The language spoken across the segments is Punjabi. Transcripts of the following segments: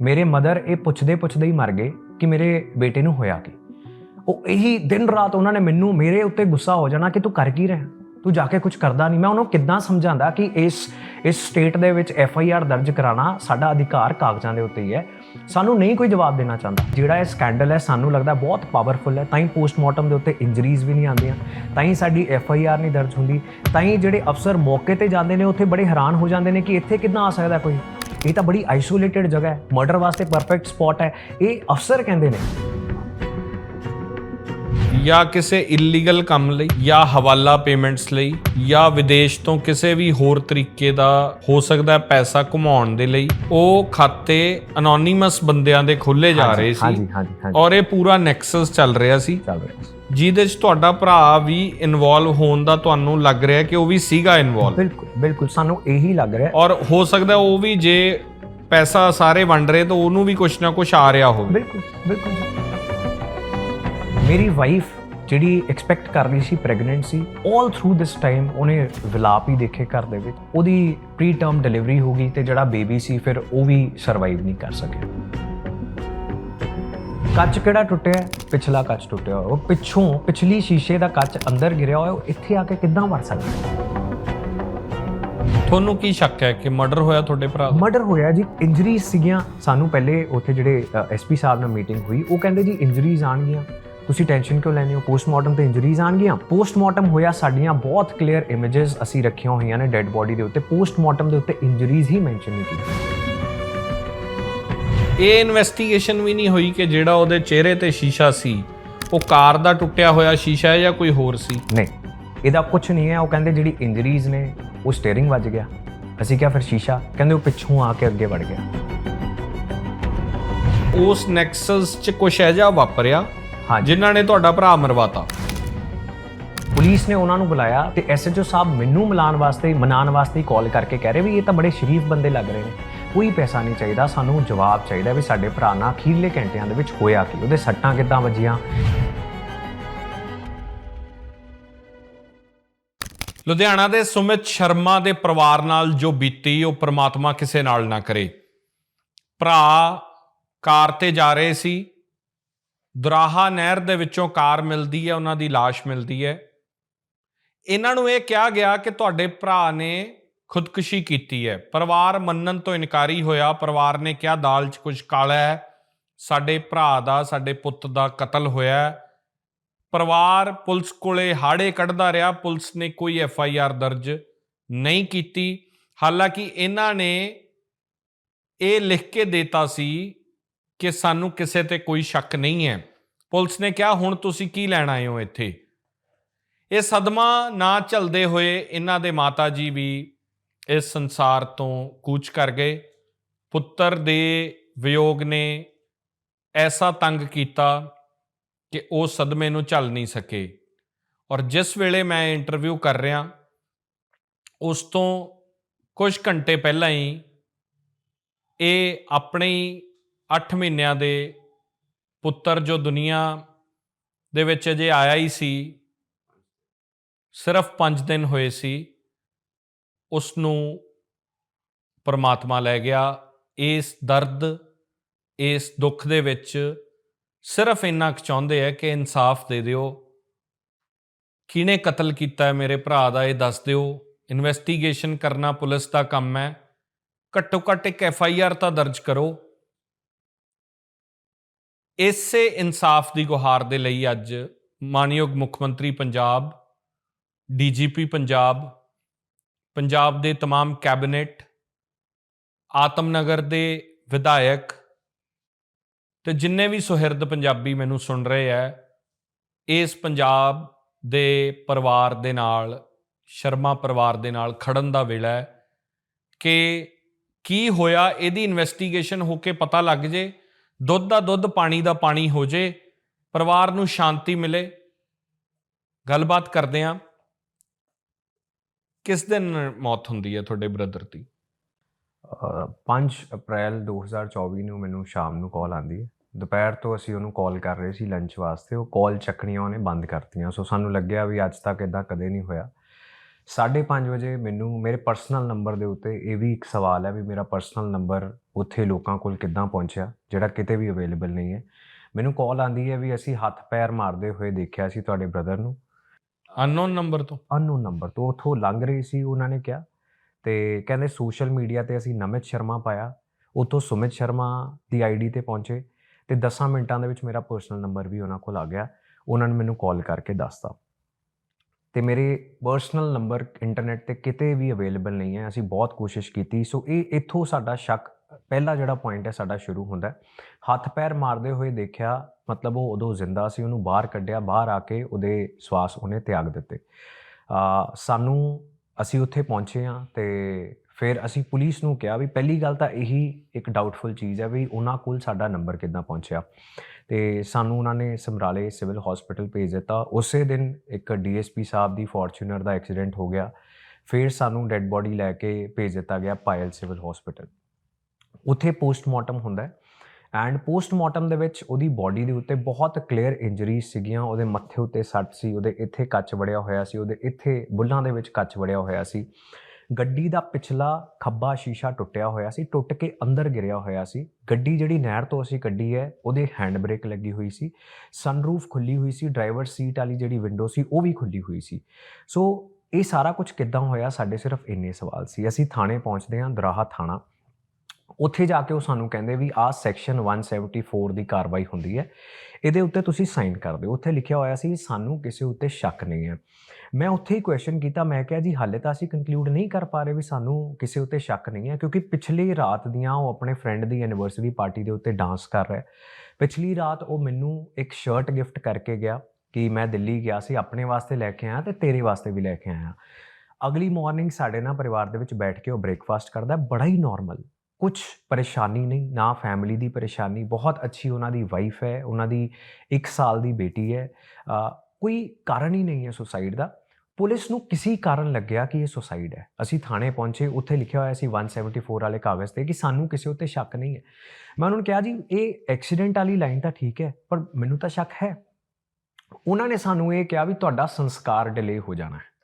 ਮੇਰੇ ਮਦਰ ਇਹ ਪੁੱਛਦੇ ਪੁੱਛਦੇ ਹੀ ਮਰ ਗਏ ਕਿ ਮੇਰੇ ਬੇਟੇ ਨੂੰ ਹੋਇਆ ਕੀ। ਉਹ ਇਹੀ ਦਿਨ ਰਾਤ ਉਹਨਾਂ ਨੇ ਮੈਨੂੰ ਮੇਰੇ ਉੱਤੇ ਗੁੱਸਾ ਹੋ ਜਾਣਾ ਕਿ ਤੂੰ ਕਰ ਕੀ ਰਿਹਾ, ਤੂੰ ਜਾ ਕੇ ਕੁਝ ਕਰਦਾ ਨਹੀਂ। ਮੈਂ ਉਹਨੂੰ ਕਿੱਦਾਂ ਸਮਝਾਉਂਦਾ ਕਿ ਇਸ ਇਸ ਸਟੇਟ ਦੇ ਵਿੱਚ ਐਫ ਆਈ ਆਰ ਦਰਜ ਕਰਾਉਣਾ ਸਾਡਾ ਅਧਿਕਾਰ ਕਾਗਜ਼ਾਂ ਦੇ ਉੱਤੇ ਹੀ ਹੈ। ਸਾਨੂੰ ਨਹੀਂ ਕੋਈ ਜਵਾਬ ਦੇਣਾ ਚਾਹੁੰਦਾ। ਜਿਹੜਾ ਇਹ ਸਕੈਂਡਲ ਹੈ ਸਾਨੂੰ ਲੱਗਦਾ ਬਹੁਤ ਪਾਵਰਫੁਲ ਹੈ। ਤਾਂ ਹੀ ਪੋਸਟਮਾਰਟਮ ਦੇ ਉੱਤੇ ਇੰਜਰੀਜ਼ ਵੀ ਨਹੀਂ ਆਉਂਦੀਆਂ, ਤਾਂ ਹੀ ਸਾਡੀ ਐਫ ਆਈ ਆਰ ਨਹੀਂ ਦਰਜ ਹੁੰਦੀ, ਤਾਂ ਹੀ ਜਿਹੜੇ ਅਫਸਰ ਮੌਕੇ ਤੇ ਜਾਂਦੇ ਨੇ, ਉੱਥੇ ਬੜੇ ਹੈਰਾਨ ਹੋ ਜਾਂਦੇ ਨੇ ਕਿ ਇੱਥੇ ਕਿੱਦਾਂ ਆ ਸਕਦਾ ਕੋਈ। ਇਹ ਤਾਂ ਬੜੀ ਆਈਸੋਲੇਟਿਡ ਜਗ੍ਹਾ ਹੈ। ਮਰਡਰ ਵਾਸਤੇ ਪਰਫੈਕਟ ਸਪੌਟ ਹੈ। ਇਹ ਅਫਸਰ ਕਹਿੰਦੇ ਨੇ। ਜਾਂ ਕਿਸੇ ਇਲੀਗਲ ਕੰਮ ਲਈ ਜਾਂ ਹਵਾਲਾ ਪੇਮੈਂਟਸ ਲਈ ਜਾਂ ਵਿਦੇਸ਼ ਤੋਂ ਕਿਸੇ ਵੀ ਹੋਰ ਤਰੀਕੇ ਦਾ ਹੋ ਸਕਦਾ ਪੈਸਾ ਘੁਮਾਉਣ ਦੇ ਲਈ ਉਹ ਖਾਤੇ ਅਨੋਨਿਮਸ ਬੰਦਿਆਂ ਦੇ ਖੋਲੇ ਜਾ ਰਹੇ ਸੀ ਹਾਂਜੀ ਹਾਂਜੀ ਹਾਂਜੀ। ਔਰ ਇਹ ਪੂਰਾ ਨੈਕਸਸ ਚੱਲ ਰਿਹਾ ਸੀ। ਚੱਲ ਰਿਹਾ ਸੀ। ਜਿਹਦੇ 'ਚ ਤੁਹਾਡਾ ਭਰਾ ਵੀ ਇਨਵੋਲਵ ਹੋਣ ਦਾ ਤੁਹਾਨੂੰ ਲੱਗ ਰਿਹਾ ਕਿ ਉਹ ਵੀ ਸੀਗਾ ਇਨਵੋਲਵ ਬਿਲਕੁਲ ਬਿਲਕੁਲ ਸਾਨੂੰ ਇਹੀ ਲੱਗ ਰਿਹਾ। ਔਰ ਹੋ ਸਕਦਾ ਉਹ ਵੀ ਜੇ ਪੈਸਾ ਸਾਰੇ ਵੰਡ ਰਹੇ ਤਾਂ ਉਹਨੂੰ ਵੀ ਕੁਛ ਨਾ ਕੁਛ ਆ ਰਿਹਾ ਹੋਵੇ। ਬਿਲਕੁਲ ਬਿਲਕੁਲ। ਮੇਰੀ ਵਾਈਫ ਜਿਹੜੀ ਐਕਸਪੈਕਟ ਕਰ ਰਹੀ ਸੀ ਪ੍ਰੈਗਨੈਂਟ ਸੀ 올 ਥਰੂ ਦਿਸ ਟਾਈਮ ਉਹਨੇ ਵਿਲਾਪ ਹੀ ਦੇਖੇ ਘਰ ਦੇ ਵਿੱਚ। ਉਹਦੀ ਪ੍ਰੀ ਟਰਮ ਡਿਲੀਵਰੀ ਹੋ ਗਈ ਤੇ ਜਿਹੜਾ ਬੇਬੀ ਸੀ ਫਿਰ ਉਹ ਵੀ ਸਰਵਾਈਵ ਨਹੀਂ ਕਰ ਸਕਿਆ। ਕੱਚ ਕਿਹੜਾ ਟੁੱਟਿਆ? ਪਿਛਲਾ ਕੱਚ ਟੁੱਟਿਆ ਉਹ ਪਿੱਛੋਂ ਪਿਛਲੀ ਸ਼ੀਸ਼ੇ ਦਾ ਕੱਚ ਅੰਦਰ ਗਿਰਿਆ ਹੋਇਆ ਉਹ ਇੱਥੇ ਆ ਕੇ ਕਿੱਦਾਂ ਵੜ ਸਕਦਾ? ਹੈ ਤੁਹਾਨੂੰ ਕੀ ਸ਼ੱਕ ਹੈ ਕਿ ਮਰਡਰ ਹੋਇਆ ਤੁਹਾਡੇ ਭਰਾ ਦਾ? ਮਰਡਰ ਹੋਇਆ ਜੀ। ਇੰਜਰੀਜ਼ ਸੀਗੀਆਂ। ਸਾਨੂੰ ਪਹਿਲੇ ਉੱਥੇ ਜਿਹੜੇ ਐਸਪੀ ਸਾਹਿਬ ਨਾਲ ਮੀਟਿੰਗ ਹੋਈ। ਉਹ ਕਹਿੰਦੇ ਜੀ ਇੰਜਰੀਜ਼ ਆਣਗੀਆਂ। ਤੁਸੀਂ ਟੈਨਸ਼ਨ ਕਿਉਂ ਲੈਂਦੇ ਹੋ? ਪੋਸਟਮਾਰਟਮ ਤੇ ਇੰਜਰੀਜ਼ ਆਣਗੀਆਂ ਪੋਸਟਮਾਰਟਮ ਹੋਇਆ ਸਾਡੀਆਂ ਬਹੁਤ ਕਲੀਅਰ ਇਮੇजेस ਅਸੀਂ ਰੱਖੀਆਂ ਹੋਈਆਂ ਨੇ ਡੈੱਡ ਬੋਡੀ ਦੇ ਉੱਤੇ। ਪੋਸਟਮਾਰਟਮ ਦੇ ਉੱਤੇ ਇੰਜਰੀਜ਼ ਹੀ ਮੈਂਸ਼ਨ ਨਹੀਂ ਕੀਤੀਆਂ। ਇਹ ਇਨਵੈਸਟੀਗੇਸ਼ਨ ਵੀ ਨਹੀਂ ਹੋਈ ਕਿ ਜਿਹੜਾ ਉਹਦੇ ਚਿਹਰੇ ਤੇ ਸ਼ੀਸ਼ਾ ਸੀ ਉਹ ਕਾਰ ਦਾ ਟੁੱਟਿਆ ਹੋਇਆ ਸ਼ੀਸ਼ਾ ਹੈ ਜਾਂ ਕੋਈ ਹੋਰ ਸੀ? ਨਹੀਂ ਇਹਦਾ ਕੁਝ ਨਹੀਂ ਹੈ। ਉਹ ਕਹਿੰਦੇ ਜਿਹੜੀ ਇੰਜਰੀਜ਼ ਨੇ ਉਹ ਸਟੀਅਰਿੰਗ ਵੱਜ ਗਿਆ। ਅਸੀਂ ਕਿਹਾ ਫਿਰ ਸ਼ੀਸ਼ਾ ਕਹਿੰਦੇ ਉਹ ਪਿੱਛੋਂ ਆ ਕੇ ਅੱਗੇ ਵੜ ਗਿਆ। ਉਸ ਨੈਕਸਸ 'ਚ ਕੁਛ ਐਜਾ ਵਾਪਰਿਆ? ਹਾਂਜੀ ਜਿਨ੍ਹਾਂ ਨੇ ਤੁਹਾਡਾ ਭਰਾ ਮਰਵਾਤਾ। ਪੁਲਿਸ ਨੇ ਉਹਨਾਂ ਨੂੰ ਬੁਲਾਇਆ ਤੇ ਐਸਐਚਓ ਸਾਹਿਬ ਮੈਨੂੰ ਮਿਲਾਉਣ ਵਾਸਤੇ ਮਨਾਉਣ ਵਾਸਤੇ ਕਾਲ ਕਰਕੇ ਕਹਿ ਰਹੇ ਵੀ ਇਹ ਤਾਂ ਬੜੇ ਸ਼ਰੀਫ ਬੰਦੇ ਲੱਗ ਰਹੇ ਨੇ। ਕੋਈ ਪੈਸਾ ਨਹੀਂ ਚਾਹੀਦਾ ਸਾਨੂੰ ਜਵਾਬ ਚਾਹੀਦਾ ਵੀ ਸਾਡੇ ਭਰਾ ਨਾਲ ਅਖੀਰਲੇ ਘੰਟਿਆਂ ਦੇ ਵਿੱਚ ਹੋਇਆ ਕੀ ਉਹਦੇ ਸੱਟਾਂ ਕਿੱਦਾਂ ਵੱਜੀਆਂ। ਲੁਧਿਆਣਾ ਦੇ ਸੁਮਿਤ ਸ਼ਰਮਾ ਦੇ ਪਰਿਵਾਰ ਨਾਲ ਜੋ ਬੀਤੀ ਉਹ ਪ੍ਰਮਾਤਮਾ ਕਿਸੇ ਨਾਲ ਨਾ ਕਰੇ। ਭਰਾ ਕਾਰ ਤੇ ਜਾ ਰਹੇ ਸੀ ਦੁਰਾਹਾ ਨਹਿਰ ਦੇ ਵਿੱਚੋਂ ਕਾਰ ਮਿਲਦੀ ਹੈ, ਉਹਨਾਂ ਦੀ লাশ ਮਿਲਦੀ ਹੈ। ਇਹਨਾਂ ਨੂੰ ਇਹ ਕਿਹਾ ਗਿਆ ਕਿ ਤੁਹਾਡੇ ਭਰਾ ਨੇ ਖੁਦਕੁਸ਼ੀ ਕੀਤੀ ਹੈ। ਪਰਿਵਾਰ ਮੰਨਣ ਤੋਂ ਇਨਕਾਰੀ ਹੋਇਆ। ਪਰਿਵਾਰ ਨੇ ਕਿਹਾ, ਦਾਲ 'ਚ ਕੁਝ ਕਾਲਾ ਹੈ। ਸਾਡੇ ਭਰਾ ਦਾ, ਸਾਡੇ ਪੁੱਤ ਦਾ ਕਤਲ ਹੋਇਆ ਪਰਿਵਾਰ ਪੁਲਿਸ ਕੋਲੇ ਹਾੜੇ ਕੱਢਦਾ ਰਿਹਾ। ਪੁਲਿਸ ਨੇ ਕੋਈ ਐਫ ਆਈ ਆਰ ਦਰਜ ਨਹੀਂ ਕੀਤੀ। ਹਾਲਾਂਕਿ ਇਹਨਾਂ ਨੇ ਇਹ ਲਿਖ ਕੇ ਦਿੱਤਾ ਸੀ ਕਿ ਸਾਨੂੰ ਕਿਸੇ ਤੇ ਕੋਈ ਸ਼ੱਕ ਨਹੀਂ ਹੈ। ਪੁਲਿਸ ਨੇ ਕਿਹਾ, ਹੁਣ ਤੁਸੀਂ ਕੀ ਲੈਣ ਆਏ ਹੋ ਇੱਥੇ? ਇਹ ਸਦਮਾ ਨਾ ਝਲਦੇ ਹੋਏ ਇਹਨਾਂ ਦੇ ਮਾਤਾ ਜੀ ਵੀ ਇਸ ਸੰਸਾਰ ਤੋਂ ਕੂਚ ਕਰ ਗਏ। ਪੁੱਤਰ ਦੇ ਵਿਯੋਗ ਨੇ ਐਸਾ ਤੰਗ ਕੀਤਾ ਕਿ ਉਹ ਸਦਮੇ ਨੂੰ ਝੱਲ ਨਹੀਂ ਸਕੇ। ਔਰ ਜਿਸ ਵੇਲੇ ਮੈਂ ਇੰਟਰਵਿਊ ਕਰ ਰਿਹਾ, ਉਸ ਤੋਂ ਕੁਝ ਘੰਟੇ ਪਹਿਲਾਂ ਹੀ ਇਹ ਆਪਣੇ 8 ਮਹੀਨਿਆਂ ਦੇ ਪੁੱਤਰ ਜੋ ਦੁਨੀਆ ਦੇ ਵਿੱਚ ਅਜੇ ਆਇਆ ਹੀ ਸੀ, ਸਿਰਫ 5 ਦਿਨ ਹੋਏ ਸੀ, ਉਸ ਨੂੰ ਪਰਮਾਤਮਾ ਲੈ ਗਿਆ। ਇਸ ਦਰਦ, ਇਸ ਦੁੱਖ ਦੇ ਵਿੱਚ ਸਿਰਫ ਇੰਨਾ ਕੁ ਚਾਹੁੰਦੇ ਆ ਕਿ ਇਨਸਾਫ ਦੇ ਦਿਓ। ਕਿਹਨੇ ਕਤਲ ਕੀਤਾ ਹੈ ਮੇਰੇ ਭਰਾ ਦਾ ਇਹ ਦੱਸ ਦਿਓ। ਇਨਵੈਸਟੀਗੇਸ਼ਨ ਕਰਨਾ ਪੁਲਿਸ ਦਾ ਕੰਮ ਹੈ। ਘੱਟੋ ਘੱਟ ਇੱਕ ਐਫ ਆਈ ਆਰ ਤਾਂ ਦਰਜ ਕਰੋ। ਇਸੇ ਇਨਸਾਫ ਦੀ ਗੁਹਾਰ ਦੇ ਲਈ ਅੱਜ ਮਾਨਯੋਗ ਮੁੱਖ ਮੰਤਰੀ ਪੰਜਾਬ ਡੀਜੀਪੀ ਪੰਜਾਬ ਪੰਜਾਬ ਦੇ तमाम ਕੈਬਨਿਟ ਆਤਮਨਗਰ ਦੇ ਵਿਧਾਇਕ ਤੇ ਜਿੰਨੇ ਵੀ ਸੁਹਿਰਦ ਪੰਜਾਬੀ ਮੈਨੂੰ ਸੁਣ ਰਹੇ ਐ ਇਸ ਪੰਜਾਬ ਦੇ ਪਰਿਵਾਰ ਦੇ ਨਾਲ ਸ਼ਰਮਾ ਪਰਿਵਾਰ ਦੇ ਨਾਲ ਖੜਨ ਦਾ ਵੇਲਾ ਹੈ ਕਿ ਕੀ ਹੋਇਆ ਇਹਦੀ ਇਨਵੈਸਟੀਗੇਸ਼ਨ ਹੋ ਕੇ ਪਤਾ ਲੱਗ ਜੇ ਦੁੱਧ ਦਾ ਦੁੱਧ, ਪਾਣੀ ਦਾ ਪਾਣੀ ਹੋ ਜੇ, ਪਰਿਵਾਰ ਨੂੰ ਸ਼ਾਂਤੀ ਮਿਲੇ। ਗੱਲਬਾਤ ਕਰਦੇ ਆਂ, ਕਿਸ ਦਿਨ ਮੌਤ ਹੁੰਦੀ ਹੈ ਤੁਹਾਡੇ ਬ੍ਰਦਰ ਦੀ? ਅਹ 5 ਅਪ੍ਰੈਲ 2024 ਨੂੰ ਮੈਨੂੰ ਸ਼ਾਮ ਨੂੰ ਕਾਲ ਆਂਦੀ ਹੈ। ਦੁਪਹਿਰ ਤੋਂ ਅਸੀਂ ਉਹਨੂੰ ਕਾਲ ਕਰ ਰਹੇ ਸੀ ਲੰਚ ਵਾਸਤੇ। ਉਹ ਕਾਲ ਚੱਕਣੀਆਂ ਉਹਨੇ ਬੰਦ ਕਰਤੀਆਂ। ਸੋ ਸਾਨੂੰ ਲੱਗਿਆ ਵੀ ਅੱਜ ਤੱਕ ਇਦਾਂ ਕਦੇ ਨਹੀਂ ਹੋਇਆ। 5:30 ਵਜੇ ਮੈਨੂੰ ਮੇਰੇ ਪਰਸਨਲ ਨੰਬਰ ਦੇ ਉੱਤੇ ਇਹ ਵੀ ਇੱਕ ਸਵਾਲ ਹੈ ਵੀ ਮੇਰਾ ਪਰਸਨਲ ਨੰਬਰ ਉੱਥੇ ਲੋਕਾਂ ਕੋਲ ਕਿੱਦਾਂ ਪਹੁੰਚਿਆ ਜਿਹੜਾ ਕਿਤੇ ਵੀ ਅਵੇਲੇਬਲ ਨਹੀਂ ਹੈ। ਮੈਨੂੰ ਕਾਲ ਆਂਦੀ ਹੈ ਵੀ ਅਸੀਂ ਹੱਥ ਪੈਰ ਮਾਰਦੇ ਹੋਏ ਦੇਖਿਆ ਸੀ ਤੁਹਾਡੇ ਬ੍ਰਦਰ ਨੂੰ। ਅਨਨੋਨ ਨੰਬਰ ਤੋਂ? ਅਨਨੋਨ ਨੰਬਰ ਤੋਂ ਉੱਥੋਂ ਲੰਘ ਰਹੀ ਸੀ ਉਹਨਾਂ ਨੇ ਕਿਹਾ। ਤੇ ਕਹਿੰਦੇ ਸੋਸ਼ਲ ਮੀਡੀਆ ਤੇ ਅਸੀਂ ਨਮਿਤ ਸ਼ਰਮਾ ਪਾਇਆ ਉੱਥੋਂ ਸੁਮਿਤ ਸ਼ਰਮਾ ਦੀ ਆਈਡੀ ਤੇ ਪਹੁੰਚੇ ਤੇ 10 ਮਿੰਟਾਂ ਦੇ ਵਿੱਚ ਮੇਰਾ ਪਰਸਨਲ ਨੰਬਰ ਵੀ ਉਹਨਾਂ ਕੋਲ ਆ ਗਿਆ। ਉਹਨਾਂ ਨੇ ਮੈਨੂੰ ਕਾਲ ਕਰਕੇ ਦੱਸਤਾ। ਤੇ ਮੇਰੇ ਪਰਸਨਲ ਨੰਬਰ ਇੰਟਰਨੈਟ ਤੇ ਕਿਤੇ ਵੀ ਅਵੇਲੇਬਲ ਨਹੀਂ ਹੈ, ਅਸੀਂ ਬਹੁਤ ਕੋਸ਼ਿਸ਼ ਕੀਤੀ। ਸੋ ਇਹ ਇੱਥੋਂ ਸਾਡਾ ਸ਼ੱਕ, ਪਹਿਲਾ ਜਿਹੜਾ ਪੁਆਇੰਟ ਹੈ, ਸਾਡਾ ਸ਼ੁਰੂ ਹੁੰਦਾ ਹੱਥ ਪੈਰ ਮਾਰਦੇ ਹੋਏ ਦੇਖਿਆ, ਮਤਲਬ ਉਹ ਉਦੋਂ ਜ਼ਿੰਦਾ ਸੀ, ਉਹਨੂੰ ਬਾਹਰ ਕੱਢਿਆ, ਬਾਹਰ ਆ ਕੇ ਉਹਦੇ ਸਵਾਸ ਉਹਨੇ ਤਿਆਗ ਦਿੱਤੇ। ਆ ਸਾਨੂੰ ਅਸੀਂ ਉੱਥੇ ਪਹੁੰਚੇ ਹਾਂ ਤੇ ਫਿਰ ਅਸੀਂ ਪੁਲਿਸ ਨੂੰ ਕਿਹਾ ਵੀ ਪਹਿਲੀ ਗੱਲ ਤਾਂ ਇਹੀ ਇੱਕ ਡਾਊਟਫੁਲ ਚੀਜ਼ ਹੈ ਵੀ ਉਹਨਾਂ ਕੋਲ ਸਾਡਾ ਨੰਬਰ ਕਿੱਦਾਂ ਪਹੁੰਚਿਆ। ਤੇ ਸਾਨੂੰ ਉਹਨਾਂ ਨੇ ਸਮਰਾਲੇ ਸਿਵਲ ਹਸਪੀਟਲ ਭੇਜ ਦਿੱਤਾ। ਉਸੇ ਦਿਨ ਇੱਕ ਡੀਐਸਪੀ ਸਾਹਿਬ ਦੀ ਫੋਰਚੂਨਰ ਦਾ ਐਕਸੀਡੈਂਟ ਹੋ ਗਿਆ। ਫਿਰ ਸਾਨੂੰ ਡੈੱਡ ਬੋਡੀ ਲੈ ਕੇ ਭੇਜ ਦਿੱਤਾ ਗਿਆ ਪਾਇਲ ਸਿਵਲ ਹਸਪੀਟਲ। ਉੱਥੇ ਪੋਸਟਮਾਰਟਮ ਹੁੰਦਾ ਹੈ ਐਂਡ ਪੋਸਟਮਾਰਟਮ ਦੇ ਵਿੱਚ ਉਹਦੀ ਬਾਡੀ ਦੇ ਉੱਤੇ ਬਹੁਤ ਕਲੀਅਰ ਇੰਜਰੀਜ਼ ਸੀਗੀਆਂ। ਉਹਦੇ ਮੱਥੇ ਉੱਤੇ ਸੱਟ ਸੀ, ਉਹਦੇ ਇੱਥੇ ਕੱਚ ਵੜਿਆ ਹੋਇਆ ਸੀ, ਉਹਦੇ ਇੱਥੇ ਬੁੱਲਾਂ ਦੇ ਵਿੱਚ ਕੱਚ ਵੜਿਆ ਹੋਇਆ ਸੀ। ਗੱਡੀ ਦਾ ਪਿਛਲਾ ਖੱਬਾ ਸ਼ੀਸ਼ਾ ਟੁੱਟਿਆ ਹੋਇਆ ਸੀ, ਟੁੱਟ ਕੇ ਅੰਦਰ ਗਿਰਿਆ ਹੋਇਆ ਸੀ। ਗੱਡੀ ਜਿਹੜੀ ਨਹਿਰ ਤੋਂ ਅਸੀਂ ਕੱਢੀ ਹੈ, ਉਹਦੇ ਹੈਂਡ ਬ੍ਰੇਕ ਲੱਗੀ ਹੋਈ ਸੀ। ਸਨਰੂਫ ਖੁੱਲੀ ਹੋਈ ਸੀ ਡਰਾਈਵਰ ਸੀਟ ਵਾਲੀ ਜਿਹੜੀ ਵਿੰਡੋ ਸੀ, ਉਹ ਵੀ ਖੁੱਲੀ ਹੋਈ ਸੀ। ਸੋ ਇਹ ਸਾਰਾ ਕੁਝ ਕਿੱਦਾਂ ਹੋਇਆ, ਸਾਡੇ ਸਿਰਫ ਇੰਨੇ ਸਵਾਲ ਸੀ। ਅਸੀਂ ਥਾਣੇ ਪਹੁੰਚਦੇ ਹਾਂ, ਦਰਾਹਾ ਥਾਣਾ। ਉੱਥੇ ਜਾ ਕੇ ਉਹ ਸਾਨੂੰ ਕਹਿੰਦੇ ਵੀ ਆਹ ਸੈਕਸ਼ਨ 174 ਦੀ ਕਾਰਵਾਈ ਹੁੰਦੀ ਹੈ। ਇਹਦੇ ਉੱਤੇ ਤੁਸੀਂ ਸਾਈਨ ਕਰ ਦਿਓ। ਉੱਥੇ ਲਿਖਿਆ ਹੋਇਆ ਸੀ, ਸਾਨੂੰ ਕਿਸੇ ਉੱਤੇ ਸ਼ੱਕ ਨਹੀਂ ਹੈ। ਮੈਂ ਉੱਥੇ ਹੀ ਕੁਐਸਚਨ ਕੀਤਾ, ਮੈਂ ਕਿਹਾ ਜੀ, ਹਾਲੇ ਤਾਂ ਅਸੀਂ ਕੰਕਲੂਡ ਨਹੀਂ ਕਰ ਪਾ ਰਹੇ ਵੀ ਸਾਨੂੰ ਕਿਸੇ ਉੱਤੇ ਸ਼ੱਕ ਨਹੀਂ ਹੈ, ਕਿਉਂਕਿ ਪਿਛਲੀ ਰਾਤ ਦੀਆਂ ਉਹ ਆਪਣੇ ਫਰੈਂਡ ਦੀ ਐਨੀਵਰਸਰੀ ਪਾਰਟੀ ਦੇ ਉੱਤੇ ਡਾਂਸ ਕਰ ਰਿਹਾ ਪਿਛਲੀ ਰਾਤ ਉਹ ਮੈਨੂੰ ਇੱਕ ਸ਼ਰਟ ਗਿਫਟ ਕਰਕੇ ਗਿਆ ਕਿ ਮੈਂ ਦਿੱਲੀ ਗਿਆ ਸੀ, ਆਪਣੇ ਵਾਸਤੇ ਲੈ ਕੇ ਆਇਆ ਤੇ ਤੇਰੇ ਵਾਸਤੇ ਵੀ ਲੈ ਕੇ ਆਇਆ। ਅਗਲੀ ਮਾਰਨਿੰਗ ਸਾਡੇ ਨਾਲ ਪਰਿਵਾਰ ਦੇ ਵਿੱਚ ਬੈਠ ਕੇ ਉਹ ਬ੍ਰੇਕਫਾਸਟ ਕਰਦਾ, ਬੜਾ ਹੀ ਨਾਰਮਲ ਕੁਝ ਪਰੇਸ਼ਾਨੀ ਨਹੀਂ, ਨਾ ਫੈਮਿਲੀ ਦੀ ਪਰੇਸ਼ਾਨੀ, ਬਹੁਤ ਅੱਛੀ ਉਹਨਾਂ ਦੀ ਵਾਈਫ ਹੈ, ਉਹਨਾਂ ਦੀ 1 ਸਾਲ ਦੀ ਬੇਟੀ ਹੈ। ਕੋਈ ਕਾਰਨ ਹੀ ਨਹੀਂ ਹੈ ਸੁਸਾਈਡ ਦਾ। ਪੁਲਿਸ ਨੂੰ ਕਿਸੇ ਕਾਰਨ ਲੱਗਿਆ ਕਿ ਇਹ ਸੁਸਾਈਡ ਹੈ। ਅਸੀਂ ਥਾਣੇ ਪਹੁੰਚੇ, ਉੱਥੇ ਲਿਖਿਆ ਹੋਇਆ ਸੀ 174 ਵਾਲੇ ਕਾਗਜ਼ ਤੇ ਕਿ ਸਾਨੂੰ ਕਿਸੇ ਉੱਤੇ ਸ਼ੱਕ ਨਹੀਂ ਹੈ। ਮੈਂ ਉਹਨਾਂ ਨੂੰ ਕਿਹਾ, ਜੀ, ਇਹ ਐਕਸੀਡੈਂਟ ਵਾਲੀ ਲਾਈਨ ਤਾਂ ਠੀਕ ਹੈ, ਪਰ ਮੈਨੂੰ ਤਾਂ ਸ਼ੱਕ ਹੈ। ਉਹਨਾਂ ਨੇ ਸਾਨੂੰ ਇਹ ਕਿਹਾ ਵੀ ਤੁਹਾਡਾ ਸੰਸਕਾਰ ਡਿਲੇ ਹੋ ਜਾਣਾ ਹੈ।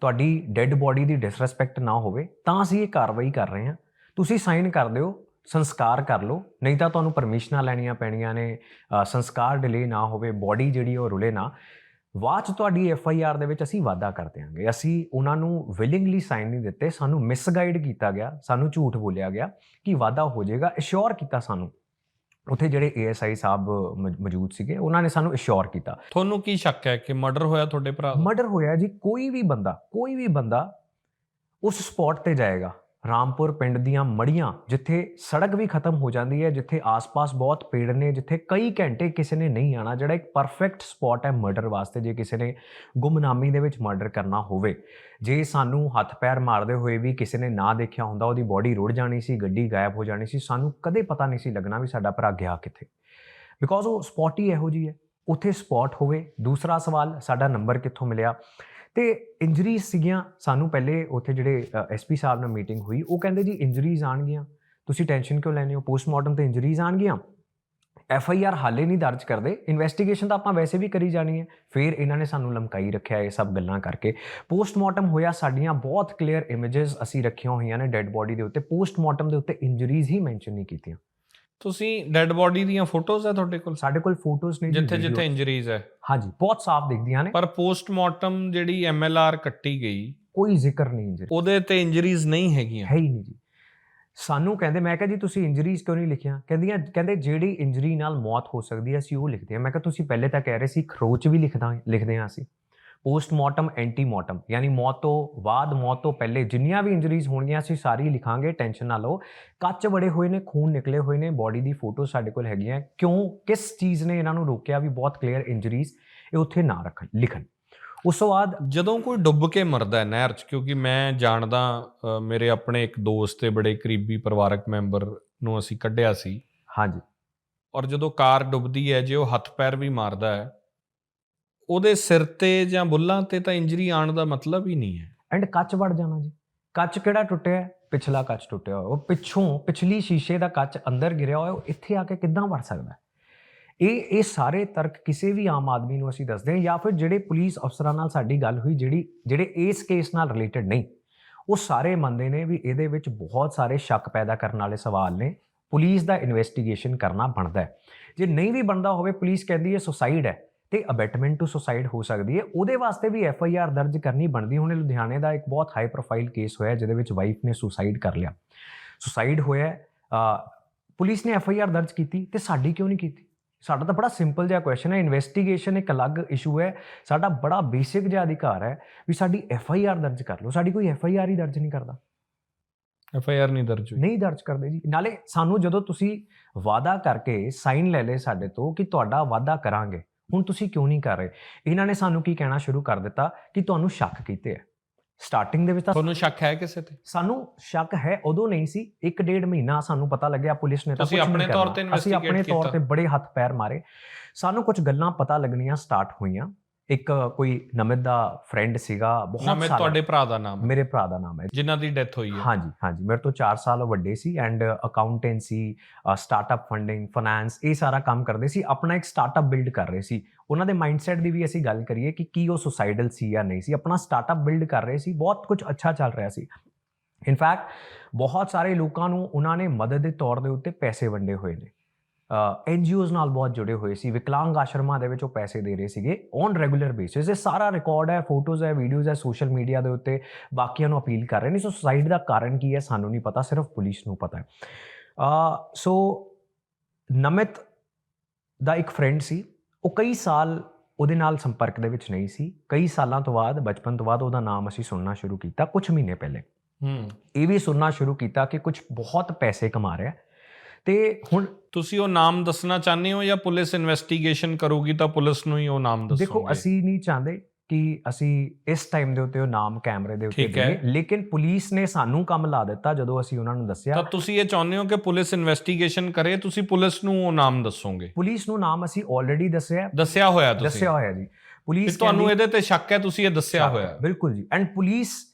ਤੁਹਾਡੀ ਡੈੱਡ ਬੋਡੀ ਦੀ ਡਿਸਰੈਸਪੈਕਟ ਨਾ ਹੋਵੇ, ਤਾਂ ਅਸੀਂ ਇਹ ਕਾਰਵਾਈ ਕਰ ਰਹੇ ਹਾਂ। ਤੁਸੀਂ ਸਾਈਨ ਕਰ ਦਿਓ ਸੰਸਕਾਰ ਕਰ ਲਓ ਨਹੀਂ ਤਾਂ ਤੁਹਾਨੂੰ ਪਰਮਿਸ਼ਨਾਂ ਲੈਣੀਆਂ ਪੈਣੀਆਂ ਨੇ ਸੰਸਕਾਰ ਡਿਲੇ ਨਾ ਹੋਵੇ ਬੋਡੀ ਜਿਹੜੀ ਉਹ ਰੁਲੇ ਨਾ। ਬਾਅਦ 'ਚ ਤੁਹਾਡੀ ਐਫ ਆਈ ਆਰ ਦੇ ਵਿੱਚ ਅਸੀਂ ਵਾਅਦਾ ਕਰ ਦਿਆਂਗੇ। ਅਸੀਂ ਉਹਨਾਂ ਨੂੰ ਵਿਲਿੰਗਲੀ ਸਾਈਨ ਨਹੀਂ ਦਿੱਤੇ ਸਾਨੂੰ ਮਿਸਗਾਈਡ ਕੀਤਾ ਗਿਆ ਸਾਨੂੰ ਝੂਠ ਬੋਲਿਆ ਗਿਆ ਕਿ ਵਾਅਦਾ ਹੋ ਜਾਏਗਾ ਅਸ਼ੋਰ ਕੀਤਾ ਸਾਨੂੰ। ਉੱਥੇ ਜਿਹੜੇ ਏਐਸਆਈ ਸਾਹਿਬ ਮ- ਮੌਜੂਦ ਸੀਗੇ ਉਹਨਾਂ ਨੇ ਸਾਨੂੰ ਅਸ਼ੋਰ ਕੀਤਾ। ਤੁਹਾਨੂੰ ਕੀ ਸ਼ੱਕ ਹੈ ਕਿ ਮਰਡਰ ਹੋਇਆ ਤੁਹਾਡੇ ਭਰਾ ਦਾ? ਮਰਡਰ ਹੋਇਆ ਜੀ ਕੋਈ ਵੀ ਬੰਦਾ ਕੋਈ ਵੀ ਬੰਦਾ ਉਸ ਸਪੌਟ ਤੇ ਜਾਏਗਾ। ਰਾਮਪੁਰ ਪਿੰਡ ਦੀਆਂ ਮੜੀਆਂ, ਜਿੱਥੇ ਸੜਕ ਵੀ ਖਤਮ ਹੋ ਜਾਂਦੀ ਹੈ, ਜਿੱਥੇ ਆਸ-ਪਾਸ ਬਹੁਤ ਪੇੜ ਨੇ, ਜਿੱਥੇ ਕਈ ਘੰਟੇ ਕਿਸੇ ਨੇ ਨਹੀਂ ਆਣਾ ਜਿਹੜਾ ਇੱਕ ਪਰਫੈਕਟ ਸਪੌਟ ਹੈ ਮਰਡਰ ਵਾਸਤੇ, ਜੇ ਕਿਸੇ ਨੇ ਗੁੰਮਨਾਮੀ ਦੇ ਵਿੱਚ ਮਰਡਰ ਕਰਨਾ ਹੋਵੇ। ਜੇ ਸਾਨੂੰ ਹੱਥ ਪੈਰ ਮਾਰਦੇ ਹੋਏ ਵੀ ਕਿਸੇ ਨੇ ਨਾ ਦੇਖਿਆ ਹੁੰਦਾ, ਉਹਦੀ ਬਾਡੀ ਰੁੜ ਜਾਣੀ ਸੀ, ਗੱਡੀ ਗਾਇਬ ਹੋ ਜਾਣੀ ਸੀ, ਸਾਨੂੰ ਕਦੇ ਪਤਾ ਨਹੀਂ ਸੀ ਲੱਗਣਾ ਵੀ ਸਾਡਾ ਭਰਾ ਗਿਆ ਕਿੱਥੇ। ਬਿਕੋਜ਼ ਉਹ ਸਪੌਟ ਹੀ ਇਹੋ ਜੀ ਹੈ। ਉੱਥੇ ਸਪੌਟ ਹੋਵੇ। ਦੂਸਰਾ ਸਵਾਲ, ਸਾਡਾ ਨੰਬਰ ਕਿੱਥੋਂ ਮਿਲਿਆ? ਤੇ ਇੰਜਰੀਜ਼ ਸੀਗੀਆਂ, ਸਾਨੂੰ ਪਹਿਲੇ ਉੱਥੇ ਜਿਹੜੇ ਐਸਪੀ ਸਾਹਿਬ ਨਾਲ ਮੀਟਿੰਗ ਹੋਈ, ਉਹ ਕਹਿੰਦੇ ਜੀ ਇੰਜਰੀਜ਼ ਆਣਗੀਆਂ ਤੁਸੀਂ ਟੈਨਸ਼ਨ ਕਿਉਂ ਲੈਂਦੇ ਹੋ? ਪੋਸਟਮਾਰਟਮ ਤੇ ਇੰਜਰੀਜ਼ ਆਣਗੀਆਂ ਐਫ ਆਈ ਆਰ ਹਾਲੇ ਨਹੀਂ ਦਰਜ ਕਰਦੇ। ਇਨਵੈਸਟੀਗੇਸ਼ਨ ਤਾਂ ਆਪਾਂ ਵੈਸੇ ਵੀ ਕਰੀ ਜਾਣੀ ਹੈ। ਫਿਰ ਇਹਨਾਂ ਨੇ ਸਾਨੂੰ ਲਮਕਾਈ ਰੱਖਿਆ ਇਹ ਸਭ ਗੱਲਾਂ ਕਰਕੇ। ਪੋਸਟਮਾਰਟਮ ਹੋਇਆ ਸਾਡੀਆਂ ਬਹੁਤ ਕਲੀਅਰ ਇਮੇजेस ਅਸੀਂ ਰੱਖੀਆਂ ਹੋਈਆਂ ਨੇ ਡੈੱਡ ਬੋਡੀ ਦੇ ਉੱਤੇ। ਪੋਸਟਮਾਰਟਮ ਦੇ ਉੱਤੇ ਇੰਜਰੀਜ਼ ਹੀ ਮੈਂਸ਼ਨ ਨਹੀਂ ਕੀਤੀਆਂ। ਤੁਸੀਂ ਡੈੱਡ ਬੋਡੀ ਦੀਆਂ ਫੋਟੋਜ਼ ਹੈ ਤੁਹਾਡੇ ਕੋਲ? ਸਾਡੇ ਕੋਲ ਫੋਟੋਜ਼ ਨੇ ਜੀ, ਜਿੱਥੇ ਜਿੱਥੇ ਇੰਜਰੀਜ਼ ਹੈ ਹਾਂਜੀ ਬਹੁਤ ਸਾਫ਼ ਦਿਖਦੀਆਂ ਨੇ। ਪਰ ਪੋਸਟਮਾਰਟਮ ਜਿਹੜੀ ਐਮਐਲਆਰ ਕੱਟੀ ਗਈ ਕੋਈ ਜ਼ਿਕਰ ਨਹੀਂ ਇੰਜਰੀ ਉਹਦੇ ਤੇ ਇੰਜਰੀਜ਼ ਨਹੀਂ ਹੈਗੀਆਂ। ਹੈ ਹੀ ਨਹੀਂ ਜੀ। ਸਾਨੂੰ ਕਹਿੰਦੇ ਮੈਂ ਕਿਹਾ ਜੀ ਤੁਸੀਂ ਇੰਜਰੀਜ਼ ਕਿਉਂ ਨਹੀਂ ਲਿਖੀਆਂ? ਕਹਿੰਦੀਆਂ ਕਹਿੰਦੇ ਜਿਹੜੀ ਇੰਜਰੀ ਨਾਲ ਮੌਤ ਹੋ ਸਕਦੀ ਹੈ ਅਸੀਂ ਉਹ ਲਿਖਦੇ ਹਾਂ। ਮੈਂ ਕਿਹਾ ਤੁਸੀਂ ਪਹਿਲੇ ਤਾਂ ਕਹਿ ਰਹੇ ਸੀ ਖਰੋਚ ਵੀ ਲਿਖਦਾ ਲਿਖਦੇ ਹਾਂ ਅਸੀਂ। ਪੋਸਟਮਾਰਟਮ ਐਂਟੀਮਾਰਟਮ ਯਾਨੀ ਮੌਤ ਤੋਂ ਬਾਅਦ ਮੌਤ ਤੋਂ ਪਹਿਲੇ ਜਿੰਨੀਆਂ ਵੀ ਇੰਜਰੀਜ਼ ਹੋਣਗੀਆਂ ਅਸੀਂ ਸਾਰੀ ਲਿਖਾਂਗੇ ਟੈਨਸ਼ਨ ਨਾ ਲਓ। ਕੱਚ ਬੜੇ ਹੋਏ ਨੇ ਖੂਨ ਨਿਕਲੇ ਹੋਏ ਨੇ ਬਾਡੀ ਦੀ ਫੋਟੋ ਸਾਡੇ ਕੋਲ ਹੈਗੀਆਂ। ਕਿਉਂ? ਕਿਸ ਚੀਜ਼ ਨੇ ਇਹਨਾਂ ਨੂੰ ਰੋਕਿਆ ਵੀ ਬਹੁਤ ਕਲੀਅਰ ਇੰਜਰੀਜ਼ ਇਹ ਉੱਥੇ ਨਾ ਰੱਖਣ ਲਿਖਣ। ਉਸ ਤੋਂ ਬਾਅਦ ਜਦੋਂ ਕੋਈ ਡੁੱਬ ਕੇ ਮਰਦਾ ਹੈ ਨਹਿਰ 'ਚ ਕਿਉਂਕਿ ਮੈਂ ਜਾਣਦਾ ਮੇਰੇ ਆਪਣੇ ਇੱਕ ਦੋਸਤ ਤੇ ਬੜੇ ਕਰੀਬੀ ਪਰਿਵਾਰਕ ਮੈਂਬਰ ਨੂੰ ਅਸੀਂ ਕੱਢਿਆ ਸੀ। ਹਾਂਜੀ। ਔਰ ਜਦੋਂ ਕਾਰ ਡੁੱਬਦੀ ਹੈ ਜੇ ਉਹ ਹੱਥ ਪੈਰ ਵੀ ਮਾਰਦਾ ਹੈ ਉਹਦੇ ਸਿਰ ਤੇ ਜਾਂ ਬੁੱਲਾਂ ਤੇ ਤਾਂ ਇੰਜਰੀ ਆਉਣ ਦਾ ਮਤਲਬ ਹੀ ਨਹੀਂ ਹੈ। ਐਂਡ ਕੱਚ ਵੜ ਜਾਣਾ ਜੀ। ਕੱਚ ਕਿਹੜਾ ਟੁੱਟਿਆ ਪਿਛਲਾ ਕੱਚ ਟੁੱਟਿਆ ਹੋਇਆ। ਉਹ ਪਿੱਛੋਂ, ਪਿਛਲੀ ਸ਼ੀਸ਼ੇ ਦਾ ਕੱਚ ਅੰਦਰ ਗਿਰਿਆ ਹੋਇਆ, ਉਹ ਇੱਥੇ ਆ ਕੇ ਕਿੱਦਾਂ ਵੜ ਸਕਦਾ ਇਹ ਇਹ ਸਾਰੇ ਤਰਕ ਕਿਸੇ ਵੀ ਆਮ ਆਦਮੀ ਨੂੰ ਅਸੀਂ ਦੱਸਦੇ ਹਾਂ ਜਾਂ ਫਿਰ ਜਿਹੜੇ ਪੁਲਿਸ ਅਫਸਰਾਂ ਨਾਲ ਸਾਡੀ ਗੱਲ ਹੋਈ, ਜਿਹੜੀ, ਜਿਹੜੇ ਇਸ ਕੇਸ ਨਾਲ ਰਿਲੇਟਡ ਨਹੀਂ, ਉਹ ਸਾਰੇ ਮੰਨਦੇ ਨੇ ਵੀ ਇਹਦੇ ਵਿੱਚ ਬਹੁਤ ਸਾਰੇ ਸ਼ੱਕ ਪੈਦਾ ਕਰਨ ਵਾਲੇ ਸਵਾਲ ਨੇ। ਪੁਲਿਸ ਦਾ ਇਨਵੈਸਟੀਗੇਸ਼ਨ ਕਰਨਾ ਬਣਦਾ ਹੈ। ਜੇ ਨਹੀਂ ਵੀ ਬਣਦਾ ਹੋਵੇ, ਪੁਲਿਸ ਕਹਿੰਦੀ ਹੈ ਸੁਸਾਈਡ ਹੈ। ਤੇ ਅਬੈਟਮੈਂਟ ਟੂ ਸੁਸਾਈਡ ਹੋ ਸਕਦੀ ਹੈ। ਉਹਦੇ ਵਾਸਤੇ ਵੀ ਐਫ ਆਈ ਆਰ ਦਰਜ ਕਰਨੀ ਬਣਦੀ ਹੁਣ ਲੁਧਿਆਣੇ ਦਾ ਇੱਕ ਬਹੁਤ ਹਾਈ ਪ੍ਰੋਫਾਈਲ ਕੇਸ ਹੋਇਆ ਜਿਹਦੇ ਵਿੱਚ ਵਾਈਫ ਨੇ ਸੁਸਾਈਡ ਕਰ ਲਿਆ। ਸੁਸਾਈਡ ਹੋਇਆ ਪੁਲਿਸ ਨੇ ਐਫ ਆਈ ਆਰ ਦਰਜ ਕੀਤੀ ਤੇ ਸਾਡੀ ਕਿਉਂ ਨਹੀਂ ਕੀਤੀ? ਸਾਡਾ ਤਾਂ ਬੜਾ ਸਿੰਪਲ ਜਿਹਾ ਕੁਐਸਚਨ ਹੈ। ਇਨਵੈਸਟੀਗੇਸ਼ਨ ਇੱਕ ਅਲੱਗ ਇਸ਼ੂ ਹੈ। ਸਾਡਾ ਬੜਾ ਬੇਸਿਕ ਜਿਹਾ ਅਧਿਕਾਰ ਹੈ ਵੀ ਸਾਡੀ ਐਫ ਆਈ ਆਰ ਦਰਜ ਕਰ ਲਓ। ਸਾਡੀ ਕੋਈ ਐਫ ਆਈ ਆਰ ਹੀ ਦਰਜ ਨਹੀਂ ਕਰਦਾ। ਐਫ ਆਈ ਆਰ ਨਹੀਂ ਦਰਜ ਹੋਈ। ਨਹੀਂ ਦਰਜ ਕਰਦੇ ਜੀ। ਨਾਲੇ ਸਾਨੂੰ ਜਦੋਂ ਤੁਸੀਂ ਵਾਅਦਾ ਕਰਕੇ ਸਾਈਨ ਲੈ ਲਏ ਸਾਡੇ ਤੋਂ ਕਿ ਤੁਹਾਡਾ ਵਾਅਦਾ ਕਰਾਂਗੇ ਹੁਣ ਤੁਸੀਂ ਕਿਉਂ ਨਹੀਂ ਕਰ ਰਹੇ? ਇਹਨਾਂ ਨੇ ਸਾਨੂੰ ਕੀ ਕਹਿਣਾ ਸ਼ੁਰੂ ਕਰ ਦਿੱਤਾ ਕਿ ਤੁਹਾਨੂੰ ਸ਼ੱਕ ਕੀਤੇ ਹੈ ਸਟਾਰਟਿੰਗ ਦੇ ਵਿੱਚ ਤਾਂ ਤੁਹਾਨੂੰ ਸ਼ੱਕ ਹੈ ਕਿਸੇ ਤੇ? ਸਾਨੂੰ ਸ਼ੱਕ ਹੈ ਉਦੋਂ ਨਹੀਂ ਸੀ ਇੱਕ ਡੇਢ ਮਹੀਨਾ ਸਾਨੂੰ ਪਤਾ ਲੱਗਿਆ ਪੁਲਿਸ ਨੇ ਤਾਂ ਕੁਛ ਨਹੀਂ ਆਪਣੇ ਤੌਰ ਕਰਨਾ। ਅਸੀਂ ਆਪਣੇ ਤੌਰ ਤੇ। ਬੜੇ ਹੱਥ ਪੈਰ ਮਾਰੇ। ਸਾਨੂੰ ਕੁਝ ਗੱਲਾਂ ਪਤਾ ਲੱਗਣੀਆਂ ਸਟਾਰਟ ਹੋਈਆਂ। ਇੱਕ ਕੋਈ ਨਮਿਤ ਦਾ ਫਰੈਂਡ ਸੀਗਾ ਬਹੁਤ ਸਾਰਾ। ਤੁਹਾਡੇ ਭਰਾ ਦਾ ਨਾਮ ਮੇਰੇ ਭਰਾ ਦਾ ਨਾਮ ਹੈ ਜਿਨ੍ਹਾਂ ਦੀ ਡੈਥ ਹੋਈ ਹੈ। ਹਾਂਜੀ ਹਾਂਜੀ। ਮੇਰੇ ਤੋਂ 4 ਸਾਲ ਵੱਡੇ ਸੀ and accountancy startup funding finance ਇਹ ਸਾਰਾ ਕੰਮ ਕਰਦੇ ਸੀ। ਆਪਣਾ ਇੱਕ ਸਟਾਰਟਅਪ ਬਿਲਡ ਕਰ ਰਹੇ ਸੀ। ਉਹਨਾਂ ਦੇ ਮਾਈਂਡਸੈਟ ਦੀ ਵੀ ਅਸੀਂ ਗੱਲ ਕਰੀਏ ਕਿ ਕੀ ਉਹ ਸੁਸਾਈਡਲ ਸੀ ਜਾਂ ਨਹੀਂ ਸੀ। ਆਪਣਾ ਸਟਾਰਟਅਪ ਬਿਲਡ ਕਰ ਰਹੇ ਸੀ। ਬਹੁਤ ਕੁਝ ਅੱਛਾ ਚੱਲ ਰਿਹਾ ਸੀ। ਇਨਫੈਕਟ ਬਹੁਤ ਸਾਰੇ ਲੋਕਾਂ ਨੂੰ ਉਹਨਾਂ ਨੇ ਮਦਦ ਦੇ ਤੌਰ ਦੇ ਉੱਤੇ ਪੈਸੇ ਵੰਡੇ ਹੋਏ ਨੇ। ਐਨਜੀਓਜ਼ ਨਾਲ ਬਹੁਤ ਜੁੜੇ ਹੋਏ ਸੀ। ਵਿਕਲਾਂਗ ਆਸ਼ਰਮਾਂ ਦੇ ਵਿੱਚ ਉਹ ਪੈਸੇ ਦੇ ਰਹੇ ਸੀਗੇ ਔਨ ਰੈਗੂਲਰ ਬੇਸਿਸ ਇਹ ਸਾਰਾ ਰਿਕਾਰਡ ਹੈ ਫੋਟੋਜ਼ ਹੈ ਵੀਡੀਓਜ਼ ਹੈ ਸੋਸ਼ਲ ਮੀਡੀਆ ਦੇ ਉੱਤੇ ਬਾਕੀਆਂ ਨੂੰ ਅਪੀਲ ਕਰ ਰਹੇ ਨੇ। ਸੋ ਸੁਸਾਈਡ ਦਾ ਕਾਰਨ ਕੀ ਹੈ ਸਾਨੂੰ ਨਹੀਂ ਪਤਾ ਸਿਰਫ ਪੁਲਿਸ ਨੂੰ ਪਤਾ ਹੈ। ਅ, ਸੋ ਨਮਿਤ ਦਾ ਇੱਕ ਫਰੈਂਡ ਸੀ। ਉਹ ਕਈ ਸਾਲ ਉਹਦੇ ਨਾਲ ਸੰਪਰਕ ਦੇ ਵਿੱਚ ਨਹੀਂ ਸੀ। ਕਈ ਸਾਲਾਂ ਤੋਂ ਬਾਅਦ ਬਚਪਨ ਤੋਂ ਬਾਅਦ ਉਹਦਾ ਨਾਮ ਅਸੀਂ ਸੁਣਨਾ ਸ਼ੁਰੂ ਕੀਤਾ ਕੁਝ ਮਹੀਨੇ ਪਹਿਲੇ। ਹੂੰ। ਇਹ ਵੀ ਸੁਣਨਾ ਸ਼ੁਰੂ ਕੀਤਾ ਕਿ ਕੁਝ ਬਹੁਤ ਪੈਸੇ ਕਮਾ ਰਿਹਾ। ਹੈ। ਤੇ ਹੁਣ ਤੁਸੀਂ ਉਹ ਨਾਮ ਦੱਸਣਾ ਚਾਹੁੰਦੇ ਹੋ ਜਾਂ ਪੁਲਿਸ ਇਨਵੈਸਟੀਗੇਸ਼ਨ ਕਰੂਗੀ ਤਾਂ ਪੁਲਿਸ ਨੂੰ ਹੀ ਉਹ ਨਾਮ ਦੱਸੋਗੇ? ਦੇਖੋ ਅਸੀਂ ਨਹੀਂ ਚਾਹੁੰਦੇ ਕਿ ਅਸੀਂ ਇਸ ਟਾਈਮ ਦੇ ਉੱਤੇ ਉਹ ਨਾਮ ਕੈਮਰੇ ਦੇ ਉੱਤੇ। ਦਈਏ ਲੇਕਿਨ ਪੁਲਿਸ ਨੇ ਸਾਨੂੰ ਕੰਮ ਲਾ ਦਿੱਤਾ ਜਦੋਂ ਅਸੀਂ ਉਹਨਾਂ ਨੂੰ ਦੱਸਿਆ। ਤਾਂ ਤੁਸੀਂ ਇਹ ਚਾਹੁੰਦੇ ਹੋ ਕਿ ਪੁਲਿਸ ਇਨਵੈਸਟੀਗੇਸ਼ਨ ਕਰੇ ਤੁਸੀਂ ਪੁਲਿਸ ਨੂੰ ਉਹ ਨਾਮ ਦੱਸੋਗੇ? ਪੁਲਿਸ ਨੂੰ ਨਾਮ ਅਸੀਂ ਆਲਰੇਡੀ ਦੱਸਿਆ। ਦੱਸਿਆ ਹੋਇਆ ਤੁਸੀਂ? ਦੱਸਿਆ ਹੋਇਆ ਜੀ। ਪੁਲਿਸ ਤੁਹਾਨੂੰ ਇਹਦੇ ਤੇ ਸ਼ੱਕ ਹੈ ਤੁਸੀਂ ਇਹ ਦੱਸਿਆ ਹੋਇਆ? ਬਿਲਕੁਲ ਜੀ। ਐਂਡ ਪੁਲਿਸ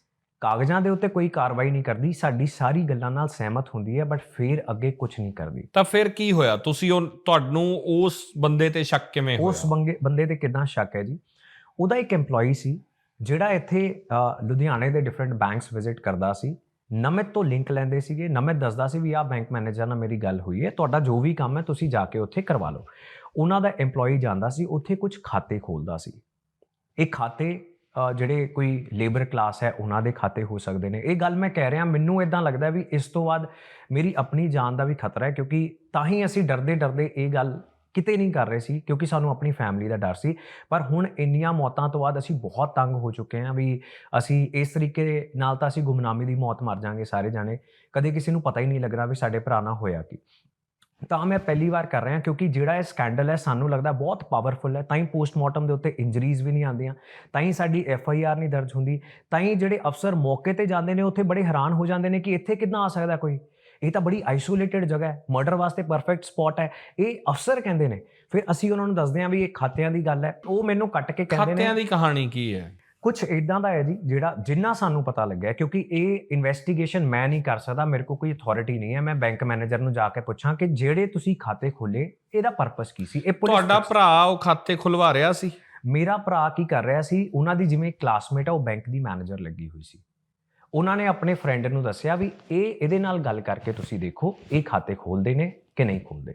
ਕਾਗਜ਼ਾਂ ਦੇ ਉੱਤੇ ਕੋਈ ਕਾਰਵਾਈ ਨਹੀਂ ਕਰਦੀ ਸਾਡੀ ਸਾਰੀ ਗੱਲਾਂ ਨਾਲ ਸਹਿਮਤ ਹੁੰਦੀ ਹੈ ਬਟ ਫਿਰ ਅੱਗੇ ਕੁਝ ਨਹੀਂ ਕਰਦੀ। ਤਾਂ ਫਿਰ ਕੀ ਹੋਇਆ? ਤੁਸੀਂ ਉਹ ਤੁਹਾਨੂੰ ਉਸ ਬੰਦੇ ਤੇ ਸ਼ੱਕ ਕਿਵੇਂ ਉਸ ਹੋਇਆ ਬੰਗੇ ਬੰਦੇ ਤੇ ਕਿੰਨਾ ਸ਼ੱਕ ਹੈ ਜੀ? ਉਹਦਾ ਇੱਕ EMPLOYEE ਸੀ ਜਿਹੜਾ ਇੱਥੇ ਅ, ਲੁਧਿਆਣੇ ਦੇ ਡਿਫਰੈਂਟ ਬੈਂਕਸ ਵਿਜ਼ਿਟ ਕਰਦਾ ਸੀ। ਨਮਿਤ ਤੋਂ ਲਿੰਕ ਲੈਂਦੇ ਸੀਗੇ ਨਮਿਤ ਦੱਸਦਾ ਸੀ ਵੀ ਆਹ ਬੈਂਕ ਮੈਨੇਜਰ ਨਾਲ ਮੇਰੀ ਗੱਲ ਹੋਈ ਹੈ ਤੁਹਾਡਾ ਜੋ ਵੀ ਕੰਮ ਹੈ ਤੁਸੀਂ ਜਾ ਕੇ ਉੱਥੇ ਕਰਵਾ ਲਓ। ਉਹਨਾਂ ਦਾ EMPLOYEE ਜਾਂਦਾ ਸੀ ਉੱਥੇ ਕੁਝ ਖਾਤੇ ਖੋਲਦਾ ਸੀ। ਇਹ ਖਾਤੇ ਜਿਹੜੇ ਕੋਈ ਲੇਬਰ ਕਲਾਸ ਹੈ, ਉਹਨਾਂ ਦੇ ਖਾਤੇ ਹੋ ਸਕਦੇ ਨੇ। ਇਹ ਗੱਲ ਮੈਂ ਕਹਿ ਰਿਹਾ, ਮੈਨੂੰ ਇਦਾਂ ਲੱਗਦਾ ਵੀ ਇਸ ਤੋਂ ਬਾਅਦ ਮੇਰੀ ਆਪਣੀ ਜਾਨ ਦਾ ਵੀ ਖਤਰਾ ਹੈ, ਕਿਉਂਕਿ ਤਾਂ ਹੀ ਅਸੀਂ ਡਰਦੇ ਡਰਦੇ ਇਹ ਗੱਲ ਕਿਤੇ ਨਹੀਂ ਕਰ ਰਹੇ ਸੀ, ਕਿਉਂਕਿ ਸਾਨੂੰ ਆਪਣੀ ਫੈਮਿਲੀ ਦਾ ਡਰ ਸੀ। ਪਰ ਹੁਣ ਇੰਨੀਆਂ ਮੌਤਾਂ ਤੋਂ ਬਾਅਦ ਅਸੀਂ ਬਹੁਤ ਤੰਗ ਹੋ ਚੁੱਕੇ ਹਾਂ ਵੀ ਅਸੀਂ ਇਸ ਤਰੀਕੇ ਨਾਲ ਤਾਂ ਅਸੀਂ ਗੁੰਮਨਾਮੀ ਦੀ ਮੌਤ ਮਰ ਜਾਾਂਗੇ ਸਾਰੇ ਜਾਣੇ। ਕਦੇ ਕਿਸੇ ਨੂੰ ਪਤਾ ਹੀ ਨਹੀਂ ਲੱਗਣਾ ਵੀ ਸਾਡੇ ਭਰਾ ਨਾਲ ਹੋਇਆ ਕੀ। ਤਾਂ ਮੈਂ ਪਹਿਲੀ ਵਾਰ ਕਰ ਰਿਹਾ ਕਿਉਂਕਿ ਜਿਹੜਾ ਇਹ ਸਕੈਂਡਲ ਹੈ, ਸਾਨੂੰ ਲੱਗਦਾ ਬਹੁਤ ਪਾਵਰਫੁਲ ਹੈ। ਤਾਂ ਹੀ ਪੋਸਟਮਾਰਟਮ ਦੇ ਉੱਤੇ ਇੰਜਰੀਜ਼ ਵੀ ਨਹੀਂ ਆਉਂਦੀਆਂ, ਤਾਂ ਹੀ ਸਾਡੀ ਐਫ ਆਈ ਆਰ ਨਹੀਂ ਦਰਜ ਹੁੰਦੀ, ਤਾਂ ਹੀ ਜਿਹੜੇ ਅਫਸਰ ਮੌਕੇ ਤੇ ਜਾਂਦੇ ਨੇ, ਉੱਥੇ ਬੜੇ ਹੈਰਾਨ ਹੋ ਜਾਂਦੇ ਨੇ ਕਿ ਇੱਥੇ ਕਿੱਦਾਂ ਆ ਸਕਦਾ ਕੋਈ। ਇਹ ਤਾਂ ਬੜੀ ਆਈਸੋਲੇਟਿਡ ਜਗ੍ਹਾ ਹੈ ਮਰਡਰ ਵਾਸਤੇ ਪਰਫੈਕਟ ਸਪੌਟ ਹੈ। ਇਹ ਅਫਸਰ ਕਹਿੰਦੇ ਨੇ। ਫਿਰ ਅਸੀਂ ਉਹਨਾਂ ਨੂੰ ਦੱਸਦੇ ਹਾਂ ਵੀ ਇਹ ਖਾਤਿਆਂ ਦੀ ਗੱਲ ਹੈ। ਉਹ ਮੈਨੂੰ ਕੱਟ ਕੇ ਕਹਿੰਦੇ ਨੇ ਖਾਤਿਆਂ ਦੀ ਕਹਾਣੀ ਕੀ ਹੈ? ਕੁਝ ਇਦਾਂ ਦਾ ਹੈ ਜੀ ਜਿਹੜਾ ਜਿੰਨਾ ਸਾਨੂੰ ਪਤਾ ਲੱਗਿਆ ਕਿਉਂਕਿ ਇਹ ਇਨਵੈਸਟੀਗੇਸ਼ਨ ਮੈਂ ਨਹੀਂ ਕਰ ਸਕਦਾ ਮੇਰੇ ਕੋਲ ਕੋਈ ਅਥਾਰਟੀ ਨਹੀਂ ਹੈ ਮੈਂ ਬੈਂਕ ਮੈਨੇਜਰ ਨੂੰ ਜਾ ਕੇ ਪੁੱਛਾਂ ਕਿ ਜਿਹੜੇ ਤੁਸੀਂ ਖਾਤੇ ਖੋਲੇ ਇਹਦਾ ਪਰਪਸ ਕੀ ਸੀ? ਇਹ ਤੁਹਾਡਾ ਭਰਾ ਉਹ ਖਾਤੇ ਖੁਲਵਾ ਰਿਹਾ ਸੀ? ਮੇਰਾ ਭਰਾ ਕੀ ਕਰ ਰਿਹਾ ਸੀ? ਉਹਨਾਂ ਦੀ ਜਿਵੇਂ ਕਲਾਸਮੇਟ ਆ ਉਹ ਬੈਂਕ ਦੀ ਮੈਨੇਜਰ ਲੱਗੀ ਹੋਈ ਸੀ। ਉਹਨਾਂ ਨੇ ਆਪਣੇ ਫਰੈਂਡ ਨੂੰ ਦੱਸਿਆ ਵੀ ਇਹ ਇਹਦੇ ਨਾਲ ਗੱਲ ਕਰਕੇ ਤੁਸੀਂ ਦੇਖੋ ਇਹ ਖਾਤੇ ਖੋਲਦੇ ਨੇ ਕਿ ਨਹੀਂ ਖੋਲਦੇ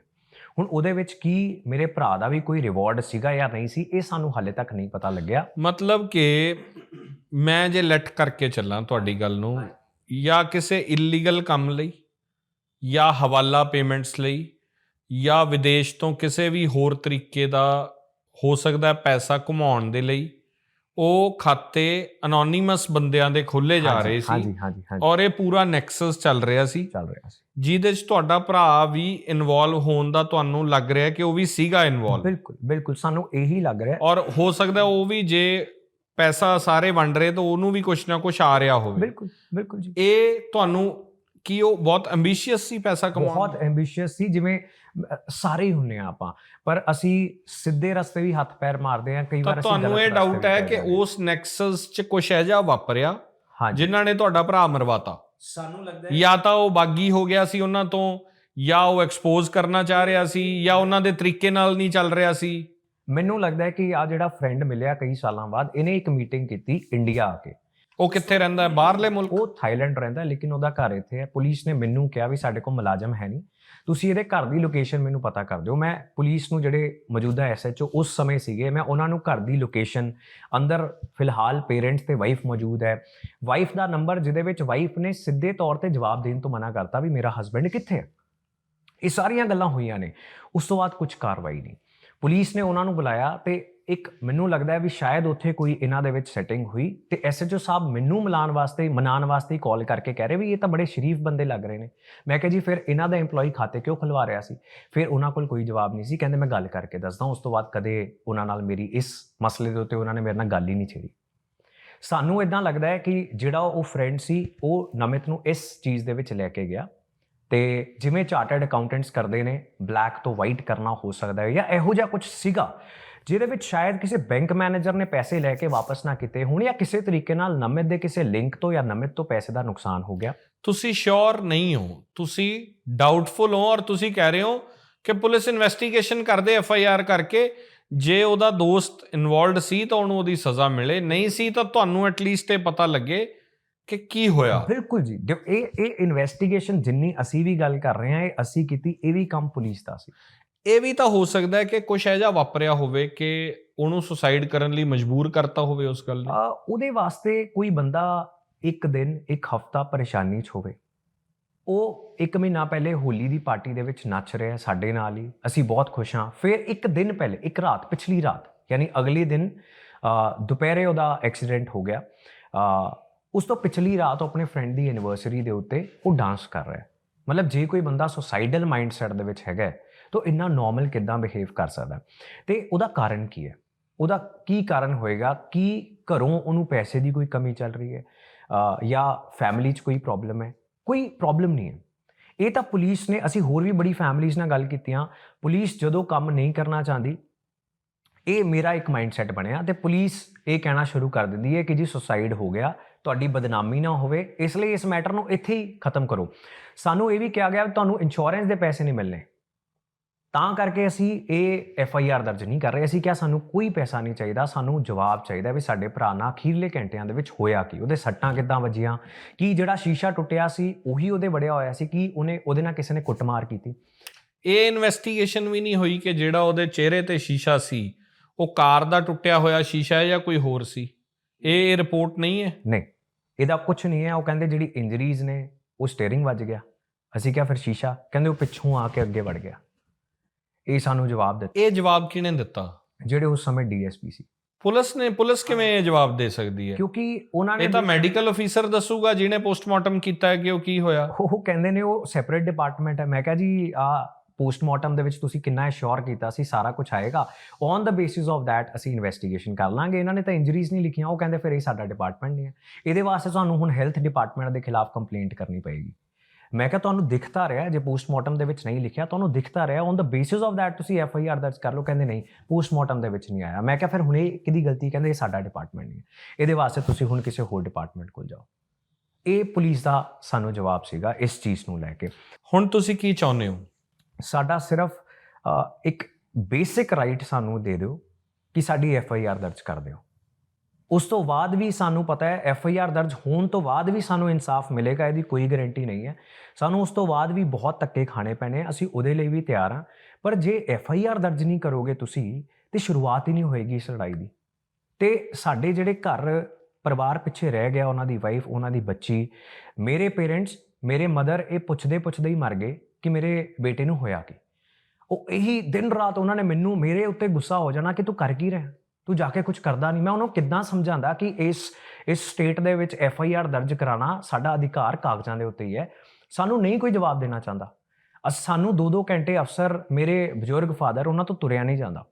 ਹੁਣ ਉਹਦੇ ਵਿੱਚ ਕੀ ਮੇਰੇ ਭਰਾ ਦਾ ਵੀ ਕੋਈ ਰਿਵਾਰਡ ਸੀਗਾ ਜਾਂ ਨਹੀਂ ਸੀ ਇਹ ਸਾਨੂੰ ਹਾਲੇ ਤੱਕ ਨਹੀਂ ਪਤਾ ਲੱਗਿਆ। ਮਤਲਬ ਕਿ ਮੈਂ ਜੇ ਲੈਟ ਕਰਕੇ ਚੱਲਾਂ ਤੁਹਾਡੀ ਗੱਲ ਨੂੰ ਜਾਂ ਕਿਸੇ ਇਲੀਗਲ ਕੰਮ ਲਈ ਜਾਂ ਹਵਾਲਾ ਪੇਮੈਂਟਸ ਲਈ ਜਾਂ ਵਿਦੇਸ਼ ਤੋਂ ਕਿਸੇ ਵੀ ਹੋਰ ਤਰੀਕੇ ਦਾ ਹੋ ਸਕਦਾ ਪੈਸਾ ਘੁਮਾਉਣ ਦੇ ਲਈ ਉਹ ਖਾਤੇ ਅਨੋਨਿਮਸ ਬੰਦਿਆਂ ਦੇ ਖੋਲੇ ਜਾ ਰਹੇ ਸੀ ਹਾਂਜੀ ਹਾਂਜੀ ਹਾਂਜੀ। ਔਰ ਇਹ ਪੂਰਾ ਨੈਕਸਸ ਚੱਲ ਰਿਹਾ ਸੀ। ਚੱਲ ਰਿਹਾ ਸੀ। ਜਿਹਦੇ 'ਚ ਤੁਹਾਡਾ ਭਰਾ ਵੀ ਇਨਵੋਲਵ ਹੋਣ ਦਾ ਤੁਹਾਨੂੰ ਲੱਗ ਰਿਹਾ ਕਿ ਉਹ ਵੀ ਸੀਗਾ ਇਨਵੋਲਵ ਬਿਲਕੁਲ ਬਿਲਕੁਲ ਸਾਨੂੰ ਇਹੀ ਲੱਗ ਰਿਹਾ। ਔਰ ਹੋ ਸਕਦਾ ਉਹ ਵੀ ਜੇ ਪੈਸਾ ਸਾਰੇ ਵੰਡ ਰਹੇ ਤਾਂ ਉਹਨੂੰ ਵੀ ਕੁਝ ਨਾ ਕੁਝ ਆ ਰਿਹਾ ਹੋਵੇ। ਬਿਲਕੁਲ ਬਿਲਕੁਲ ਜੀ। ਇਹ ਤੁਹਾਨੂੰ ਕੀ ਉਹ ਬਹੁਤ ਐਂਬੀਸ਼ੀਅਸ ਸੀ ਪੈਸਾ ਕਮਾਉਣ ਬਹੁਤ? ਐਂਬੀਸ਼ੀਅਸ ਸੀ ਜਿਵੇਂ ਸਾਰੇ ਹੀ ਹੁੰਨੇ ਆ ਆਪਾਂ। ਪਰ ਅਸੀਂ ਸਿੱਧੇ ਰਸਤੇ ਵੀ ਹੱਥ ਪੈਰ ਮਾਰਦੇ ਆ ਕਈ ਵਾਰ ਅਸੀਂ ਤੁਹਾਨੂੰ ਇਹ ਡਾਊਟ ਹੈ ਕਿ ਹਾਂ। ਉਸ ਨੈਕਸਸ 'ਚ ਕੁਝ ਐਜਾ ਵਾਪਰਿਆ ਹਾਂਜੀ। ਜਿਨ੍ਹਾਂ ਨੇ ਤੁਹਾਡਾ ਭਰਾ ਮਰਵਾਤਾ? ਸਾਨੂੰ ਲੱਗਦਾ ਹੈ ਜਾਂ ਤਾਂ ਉਹ ਬਾਗੀ ਹੋ ਗਿਆ ਸੀ ਉਹਨਾਂ ਤੋਂ ਜਾਂ ਉਹ ਐਕਸਪੋਜ਼ ਕਰਨਾ ਚਾਹ ਰਿਹਾ ਸੀ ਜਾਂ ਉਹਨਾਂ ਦੇ ਤਰੀਕੇ ਨਾਲ ਨਹੀਂ ਚੱਲ ਰਿਹਾ ਸੀ? ਮੈਨੂੰ ਲੱਗਦਾ ਹੈ ਕਿ ਆ ਜਿਹੜਾ ਫਰੈਂਡ ਮਿਲਿਆ ਕਈ ਸਾਲਾਂ ਬਾਅਦ ਇਹਨੇ ਇੱਕ ਮੀਟਿੰਗ ਕੀਤੀ ਇੰਡੀਆ ਆ ਕੇ। ਉਹ ਕਿੱਥੇ ਰਹਿੰਦਾ ਹੈ? ਬਾਹਰਲੇ ਮੁਲਕ? ਉਹ ਥਾਈਲੈਂਡ ਰਹਿੰਦਾ ਹੈ, ਲੇਕਿਨ ਉਹਦਾ ਘਰ ਇੱਥੇ ਹੈ। ਪੁਲਿਸ ਨੇ ਮੈਨੂੰ ਕਿਹਾ ਵੀ ਸਾਡੇ ਕੋਲ ਮੁਲਾਜ਼ਮ ਹੈ ਨਹੀਂ। ਤੁਸੀਂ ਇਹਦੇ ਘਰ ਦੀ ਲੋਕੇਸ਼ਨ ਮੈਨੂੰ ਪਤਾ ਕਰ ਦਿਓ। ਮੈਂ ਪੁਲਿਸ ਨੂੰ ਜਿਹੜੇ ਮੌਜੂਦਾ ਐਸਐਚਓ ਉਸ ਸਮੇਂ ਸੀਗੇ ਮੈਂ ਉਹਨਾਂ ਨੂੰ ਘਰ ਦੀ ਲੋਕੇਸ਼ਨ ਅੰਦਰ ਫਿਲਹਾਲ ਪੇਰੈਂਟਸ ਤੇ ਵਾਈਫ ਮੌਜੂਦ ਹੈ। ਵਾਈਫ ਦਾ ਨੰਬਰ ਜਿਹਦੇ ਵਿੱਚ ਵਾਈਫ ਨੇ ਸਿੱਧੇ ਤੌਰ ਤੇ ਜਵਾਬ ਦੇਣ ਤੋਂ ਮਨਾ ਕਰਤਾ ਵੀ ਮੇਰਾ ਹਸਬੰਡ ਕਿੱਥੇ ਹੈ? ਇਹ ਸਾਰੀਆਂ ਗੱਲਾਂ ਹੋਈਆਂ ਨੇ। ਉਸ ਤੋਂ ਬਾਅਦ ਕੁਝ ਕਾਰਵਾਈ ਨਹੀਂ। ਪੁਲਿਸ ਨੇ ਉਹਨਾਂ ਨੂੰ ਬੁਲਾਇਆ ਤੇ ਇੱਕ ਮੈਨੂੰ ਲੱਗਦਾ ਹੈ ਵੀ ਸ਼ਾਇਦ ਉੱਥੇ ਕੋਈ ਇਹਨਾਂ ਦੇ ਵਿੱਚ ਸੈਟਿੰਗ ਹੋਈ ਤੇ ਐਸਐਚਓ ਸਾਹਿਬ ਮੈਨੂੰ ਮਿਲਾਉਣ ਵਾਸਤੇ, ਮਨਾਉਣ ਵਾਸਤੇ ਕਾਲ ਕਰਕੇ ਕਹਿ ਰਹੇ ਵੀ ਇਹ ਤਾਂ ਬੜੇ ਸ਼ਰੀਫ ਬੰਦੇ ਲੱਗ ਰਹੇ ਨੇ। ਮੈਂ ਕਿਹਾ ਜੀ, ਫਿਰ ਇਹਨਾਂ ਦਾ EMPLOYE ਖਾਤੇ ਕਿਉਂ ਖੁਲਵਾ ਰਿਹਾ ਸੀ? ਫਿਰ ਉਹਨਾਂ ਕੋਲ ਕੋਈ ਜਵਾਬ ਨਹੀਂ ਸੀ, ਕਹਿੰਦੇ ਮੈਂ ਗੱਲ ਕਰਕੇ ਦੱਸਦਾ ਉਸ ਤੋਂ ਬਾਅਦ ਕਦੇ ਉਹਨਾਂ ਨਾਲ ਮੇਰੀ ਇਸ ਮਸਲੇ ਦੇ ਉੱਤੇ ਉਹਨਾਂ ਨੇ ਮੇਰੇ ਨਾਲ ਗੱਲ ਹੀ ਨਹੀਂ ਛੇੜੀ। ਸਾਨੂੰ ਇਦਾਂ ਲੱਗਦਾ ਹੈ ਕਿ ਜਿਹੜਾ ਉਹ ਫਰੈਂਡ ਸੀ, ਉਹ ਨਮਿਤ ਨੂੰ ਇਸ ਚੀਜ਼ ਦੇ ਵਿੱਚ ਲੈ ਕੇ ਗਿਆ ਤੇ ਜਿਵੇਂ ਚਾਰਟਰਡ ਅਕਾਊਂਟੈਂਟਸ ਕਰਦੇ ਨੇ ਬਲੈਕ ਤੋਂ ਵਾਈਟ ਕਰਨਾ ਹੋ ਸਕਦਾ ਹੈ ਜਾਂ ਇਹੋ ਜਿਹਾ ਕੁਝ ਸੀਗਾ ਜਿਹਦੇ ਵਿੱਚ ਸ਼ਾਇਦ ਕਿਸੇ ਬੈਂਕ ਮੈਨੇਜਰ ਨੇ ਪੈਸੇ ਲੈ ਕੇ ਵਾਪਸ ਨਾ ਕੀਤੇ ਹੋਣ ਜਾਂ ਕਿਸੇ ਤਰੀਕੇ ਨਾਲ ਨਮਿਤ ਦੇ ਕਿਸੇ ਲਿੰਕ ਤੋਂ ਜਾਂ ਨਮਿਤ ਤੋਂ ਪੈਸੇ ਦਾ ਨੁਕਸਾਨ ਹੋ ਗਿਆ। ਤੁਸੀਂ ਸ਼ੋਰ ਨਹੀਂ ਹੋ ਤੁਸੀਂ ਡਾਊਟਫੁਲ ਹੋ ਔਰ ਤੁਸੀਂ ਕਹਿ ਰਹੇ ਹੋ ਕਿ ਪੁਲਿਸ ਇਨਵੈਸਟੀਗੇਸ਼ਨ ਕਰਦੇ ਐਫ ਆਈ ਆਰ ਕਰਕੇ ਜੇ ਉਹਦਾ ਦੋਸਤ ਇਨਵੋਲਡ ਸੀ ਤਾਂ ਉਹਨੂੰ ਉਹਦੀ ਸਜ਼ਾ ਮਿਲੇ ਨਹੀਂ ਸੀ ਤਾਂ ਤੁਹਾਨੂੰ ਐਟਲੀਸਟ ਇਹ ਪਤਾ ਲੱਗੇ ਕਿ ਕੀ ਹੋਇਆ। ਬਿਲਕੁਲ ਜੀ। ਇਹ ਇਹ ਇਨਵੈਸਟੀਗੇਸ਼ਨ ਜਿੰਨੀ ਅਸੀਂ ਵੀ ਗੱਲ ਕਰ ਰਹੇ ਹਾਂ ਇਹ ਅਸੀਂ ਕੀਤੀ ਇਹ ਵੀ ਕੰਮ ਪੁਲਿਸ ਦਾ ਸੀ। ਇਹ ਵੀ ਤਾਂ ਹੋ ਸਕਦਾ ਹੈ ਕਿ ਕੁਝ ਐਜਾ ਵਾਪਰਿਆ ਹੋਵੇ ਕਿ ਉਹਨੂੰ ਸੁਸਾਈਡ ਕਰਨ ਲਈ ਮਜਬੂਰ ਕਰਤਾ ਹੋਵੇ ਉਸ ਗੱਲ ਨੇ। ਉਹਦੇ ਵਾਸਤੇ ਕੋਈ ਬੰਦਾ ਇੱਕ ਦਿਨ, ਇੱਕ ਹਫਤਾ ਪਰੇਸ਼ਾਨੀ 'ਚ ਹੋਵੇ। ਉਹ ਇੱਕ ਮਹੀਨਾ ਪਹਿਲੇ ਹੋਲੀ ਦੀ ਪਾਰਟੀ ਦੇ ਵਿੱਚ ਨੱਚ ਰਿਹਾ ਸਾਡੇ ਨਾਲ ਹੀ। ਅਸੀਂ ਬਹੁਤ ਖੁਸ਼ ਹਾਂ। ਫਿਰ ਇੱਕ ਦਿਨ ਪਹਿਲੇ, ਇੱਕ ਰਾਤ, ਪਿਛਲੀ ਰਾਤ, ਯਾਨੀ ਅਗਲੇ ਦਿਨ ਦੁਪਹਿਰੇ ਉਹਦਾ ਐਕਸੀਡੈਂਟ ਹੋ ਗਿਆ। ਉਸ ਤੋਂ ਪਿਛਲੀ ਰਾਤ ਉਹ ਆਪਣੇ ਫਰੈਂਡ ਦੀ ਐਨੀਵਰਸਰੀ ਦੇ ਉੱਤੇ ਉਹ ਡਾਂਸ ਕਰ ਰਿਹਾ ਮਤਲਬ ਜੇ ਕੋਈ ਬੰਦਾ ਸੁਸਾਈਡਲ ਮਾਈਂਡਸੈਟ ਦੇ ਵਿੱਚ ਹੈਗਾ ਤਾਂ ਇੰਨਾ ਨਾਰਮਲ ਕਿਦਾਂ ਬਿਹੇਵ ਕਰ ਸਕਦਾ ਹੈ? ਤੇ ਉਹਦਾ ਕਾਰਨ ਕੀ ਹੈ? ਉਹਦਾ ਕੀ ਕਾਰਨ ਹੋਏਗਾ? ਕਿ ਘਰੋਂ ਉਹਨੂੰ ਪੈਸੇ ਦੀ ਕੋਈ ਕਮੀ ਚੱਲ ਰਹੀ ਹੈ? ਜਾਂ ਫੈਮਿਲੀ 'ਚ ਕੋਈ ਪ੍ਰੋਬਲਮ ਹੈ? ਕੋਈ ਪ੍ਰੋਬਲਮ ਨਹੀਂ ਹੈ। ਇਹ ਤਾਂ ਪੁਲਿਸ ਨੇ, ਅਸੀਂ ਹੋਰ ਵੀ ਬੜੀ ਫੈਮਿਲੀਜ਼ ਨਾਲ ਗੱਲ ਕੀਤੀਆਂ ਪੁਲਿਸ ਜਦੋਂ ਕੰਮ ਨਹੀਂ ਕਰਨਾ ਚਾਹੁੰਦੀ, ਇਹ ਮੇਰਾ ਇੱਕ ਮਾਈਂਡਸੈਟ ਬਣਿਆ ਤੇ ਪੁਲਿਸ ਇਹ ਕਹਿਣਾ ਸ਼ੁਰੂ ਕਰ ਦਿੰਦੀ ਹੈ ਕਿ ਜੀ ਸੁਸਾਈਡ ਹੋ ਗਿਆ, ਤੁਹਾਡੀ ਬਦਨਾਮੀ ਨਾ ਹੋਵੇ, ਇਸ ਲਈ ਇਸ ਮੈਟਰ ਨੂੰ ਇੱਥੇ ਹੀ ਖਤਮ ਕਰੋ। ਸਾਨੂੰ ਇਹ ਵੀ ਕਿਹਾ ਗਿਆ, ਤੁਹਾਨੂੰ ਇੰਸ਼ੋਰੈਂਸ ਦੇ ਪੈਸੇ ਨਹੀਂ ਮਿਲਣੇ। ਤਾਂ ਕਰਕੇ ਅਸੀਂ ਇਹ ਐਫ ਆਈ ਆਰ ਦਰਜ ਨਹੀਂ ਕਰ ਰਹੇ। ਅਸੀਂ ਕਿਹਾ ਸਾਨੂੰ ਕੋਈ ਪੈਸਾ ਨਹੀਂ ਚਾਹੀਦਾ ਸਾਨੂੰ ਜਵਾਬ ਚਾਹੀਦਾ ਵੀ ਸਾਡੇ ਭਰਾ ਨਾਲ ਅਖੀਰਲੇ ਘੰਟਿਆਂ ਦੇ ਵਿੱਚ ਹੋਇਆ ਕੀ ਉਹਦੇ ਸੱਟਾਂ ਕਿੱਦਾਂ ਵੱਜੀਆਂ ਕੀ ਜਿਹੜਾ ਸ਼ੀਸ਼ਾ ਟੁੱਟਿਆ ਸੀ ਉਹੀ ਉਹਦੇ ਵੜਿਆ ਹੋਇਆ ਸੀ ਕੀ ਉਹਨੇ ਉਹਦੇ ਨਾਲ ਕਿਸੇ ਨੇ ਕੁੱਟਮਾਰ ਕੀਤੀ। ਇਹ ਇਨਵੈਸਟੀਗੇਸ਼ਨ ਵੀ ਨਹੀਂ ਹੋਈ ਕਿ ਜਿਹੜਾ ਉਹਦੇ ਚਿਹਰੇ ਤੇ ਸ਼ੀਸ਼ਾ ਸੀ ਉਹ ਕਾਰ ਦਾ ਟੁੱਟਿਆ ਹੋਇਆ ਸ਼ੀਸ਼ਾ ਹੈ ਜਾਂ ਕੋਈ ਹੋਰ ਸੀ? ਇਹ ਰਿਪੋਰਟ ਨਹੀਂ ਹੈ? ਨਹੀਂ ਇਹਦਾ ਕੁਝ ਨਹੀਂ ਹੈ। ਉਹ ਕਹਿੰਦੇ ਜਿਹੜੀ ਇੰਜਰੀਜ਼ ਨੇ ਉਹ ਸਟੀਅਰਿੰਗ ਵੱਜ ਗਿਆ। ਅਸੀਂ ਕਿਹਾ ਫਿਰ ਸ਼ੀਸ਼ਾ ਕਹਿੰਦੇ ਉਹ ਪਿੱਛੋਂ ਆ ਕੇ ਅੱਗੇ ਵੜ ਗਿਆ। ਇਹ ਸਾਨੂੰ ਜਵਾਬ ਦਿੱਤਾ। ਇਹ ਜਵਾਬ ਕਿਹਨੇ ਦਿੱਤਾ? ਜਿਹੜੇ ਉਸ ਸਮੇਂ ਡੀਐਸਪੀ ਸੀ। ਪੁਲਿਸ ਨੇ ਪੁਲਿਸ ਕਿਵੇਂ ਇਹ ਜਵਾਬ ਦੇ ਸਕਦੀ ਹੈ? ਕਿਉਂਕਿ ਉਹਨਾਂ ਨੇ ਇਹ ਤਾਂ ਮੈਡੀਕਲ ਅਫੀਸਰ ਦੱਸੂਗਾ ਜਿਹਨੇ ਪੋਸਟਮਾਰਟਮ ਕੀਤਾ ਹੈ ਕਿ ਉਹ ਕੀ ਹੋਇਆ। ਉਹ ਕਹਿੰਦੇ ਨੇ ਉਹ ਸੈਪਰੇਟ ਡਿਪਾਰਟਮੈਂਟ ਹੈ। ਮੈਂ ਕਿਹਾ ਜੀ ਆ ਪੋਸਟਮਾਰਟਮ ਦੇ ਵਿੱਚ ਤੁਸੀਂ ਕਿੰਨਾ ਅਸ਼ੋਰ ਕੀਤਾ ਸੀ ਸਾਰਾ ਕੁਝ ਆਏਗਾ। On the basis of that ਅਸੀਂ ਇਨਵੈਸਟੀਗੇਸ਼ਨ ਕਰ ਲਾਂਗੇ। ਇਹਨਾਂ ਨੇ ਤਾਂ ਇੰਜਰੀਜ਼ ਨਹੀਂ ਲਿਖੀਆਂ ਉਹ ਕਹਿੰਦੇ ਫਿਰ ਇਹ ਸਾਡਾ ਡਿਪਾਰਟਮੈਂਟ ਨਹੀਂ ਹੈ। ਇਹਦੇ ਵਾਸਤੇ ਤੁਹਾਨੂੰ ਹੁਣ ਹੈਲਥ ਡਿਪਾਰਟਮੈਂਟ ਦੇ ਖਿਲਾਫ ਕੰਪਲੇਂਟ ਕਰਨੀ ਪਏਗੀ। ਮੈਂ ਕਿਹਾ ਤੁਹਾਨੂੰ ਦਿਖਤਾ ਰਿਹਾ ਜੇ ਪੋਸਟਮਾਰਟਮ ਦੇ ਵਿੱਚ ਨਹੀਂ ਲਿਖਿਆ ਤੁਹਾਨੂੰ ਦਿਖਤਾ ਰਿਹਾ on the basis of that ਤੁਸੀਂ ਐਫ ਆਈ ਆਰ ਦਰਜ ਕਰ ਲਓ ਕਹਿੰਦੇ ਨਹੀਂ ਪੋਸਟਮਾਰਟਮ ਦੇ ਵਿੱਚ ਨਹੀਂ ਆਇਆ। ਮੈਂ ਕਿਹਾ ਫਿਰ ਹੁਣ ਇਹ ਕਿਹਦੀ ਗਲਤੀ ਕਹਿੰਦੇ ਇਹ ਸਾਡਾ ਡਿਪਾਰਟਮੈਂਟ ਨਹੀਂ ਇਹਦੇ ਵਾਸਤੇ ਤੁਸੀਂ ਹੁਣ ਕਿਸੇ ਹੋਰ ਡਿਪਾਰਟਮੈਂਟ ਕੋਲ ਜਾਓ। ਇਹ ਪੁਲਿਸ ਦਾ ਸਾਨੂੰ ਜਵਾਬ ਸੀਗਾ ਇਸ ਚੀਜ਼ ਨੂੰ ਲੈ ਕੇ। ਹੁਣ ਤੁਸੀਂ ਕੀ ਚਾਹੁੰਦੇ ਹੋ? ਸਾਡਾ ਸਿਰਫ ਇੱਕ ਬੇਸਿਕ ਰਾਈਟ ਸਾਨੂੰ ਦੇ ਦਿਓ ਕਿ ਸਾਡੀ ਐਫ ਆਈ ਆਰ ਦਰਜ ਕਰ ਦਿਓ। ਉਸ ਤੋਂ ਬਾਅਦ ਵੀ ਸਾਨੂੰ ਪਤਾ ਹੈ ਐਫ ਆਈ ਆਰ ਦਰਜ ਹੋਣ ਤੋਂ ਬਾਅਦ ਵੀ ਸਾਨੂੰ ਇਨਸਾਫ ਮਿਲੇਗਾ, ਇਹਦੀ ਕੋਈ ਗਾਰੰਟੀ ਨਹੀਂ ਹੈ। ਸਾਨੂੰ ਉਸ ਤੋਂ ਬਾਅਦ ਵੀ ਬਹੁਤ ਧੱਕੇ ਖਾਣੇ ਪੈਣੇ ਅਸੀਂ ਉਹਦੇ ਲਈ ਵੀ ਤਿਆਰ ਹਾਂ। ਪਰ ਜੇ ਐਫ ਆਈ ਆਰ ਦਰਜ ਨਹੀਂ ਕਰੋਗੇ ਤੁਸੀਂ, ਤੇ ਸ਼ੁਰੂਆਤ ਹੀ ਨਹੀਂ ਹੋਏਗੀ ਇਸ ਲੜਾਈ ਦੀ। ਤੇ ਸਾਡੇ ਜਿਹੜੇ ਘਰ ਪਰਿਵਾਰ ਪਿੱਛੇ ਰਹਿ ਗਿਆ, ਉਹਨਾਂ ਦੀ ਵਾਈਫ ਉਹਨਾਂ ਦੀ ਬੱਚੀ, ਮੇਰੇ ਪੇਰੈਂਟਸ ਮੇਰੇ ਮਦਰ ਇਹ ਪੁੱਛਦੇ ਪੁੱਛਦੇ ਹੀ ਮਰ ਗਏ ਕਿ ਮੇਰੇ ਬੇਟੇ ਨੂੰ ਹੋਇਆ ਕੀ। ਉਹ ਇਹੀ ਦਿਨ ਰਾਤ ਉਹਨਾਂ ਨੇ ਮੈਨੂੰ ਮੇਰੇ ਉੱਤੇ ਗੁੱਸਾ ਹੋ ਜਾਣਾ ਕਿ ਤੂੰ ਕਰ ਕੀ ਰਿਹਾ? ਤੂੰ ਜਾ ਕੇ ਕੁਝ ਕਰਦਾ ਨਹੀਂ। ਮੈਂ ਉਹਨੂੰ ਕਿੱਦਾਂ ਸਮਝਾਉਂਦਾ ਕਿ ਇਸ ਇਸ ਸਟੇਟ ਦੇ ਵਿੱਚ ਐਫ ਆਈ ਆਰ ਦਰਜ ਕਰਾਉਣਾ ਸਾਡਾ ਅਧਿਕਾਰ ਕਾਗਜ਼ਾਂ ਦੇ ਉੱਤੇ ਹੀ ਹੈ। ਸਾਨੂੰ ਨਹੀਂ ਕੋਈ ਜਵਾਬ ਦੇਣਾ ਚਾਹੁੰਦਾ। ਅਸ, ਸਾਨੂੰ 2-2 ਘੰਟੇ ਅਫਸਰ ਮੇਰੇ ਬਜ਼ੁਰਗ ਫਾਦਰ ਉਹਨਾਂ ਤੋਂ ਤੁਰਿਆ ਨਹੀਂ ਜਾਂਦਾ।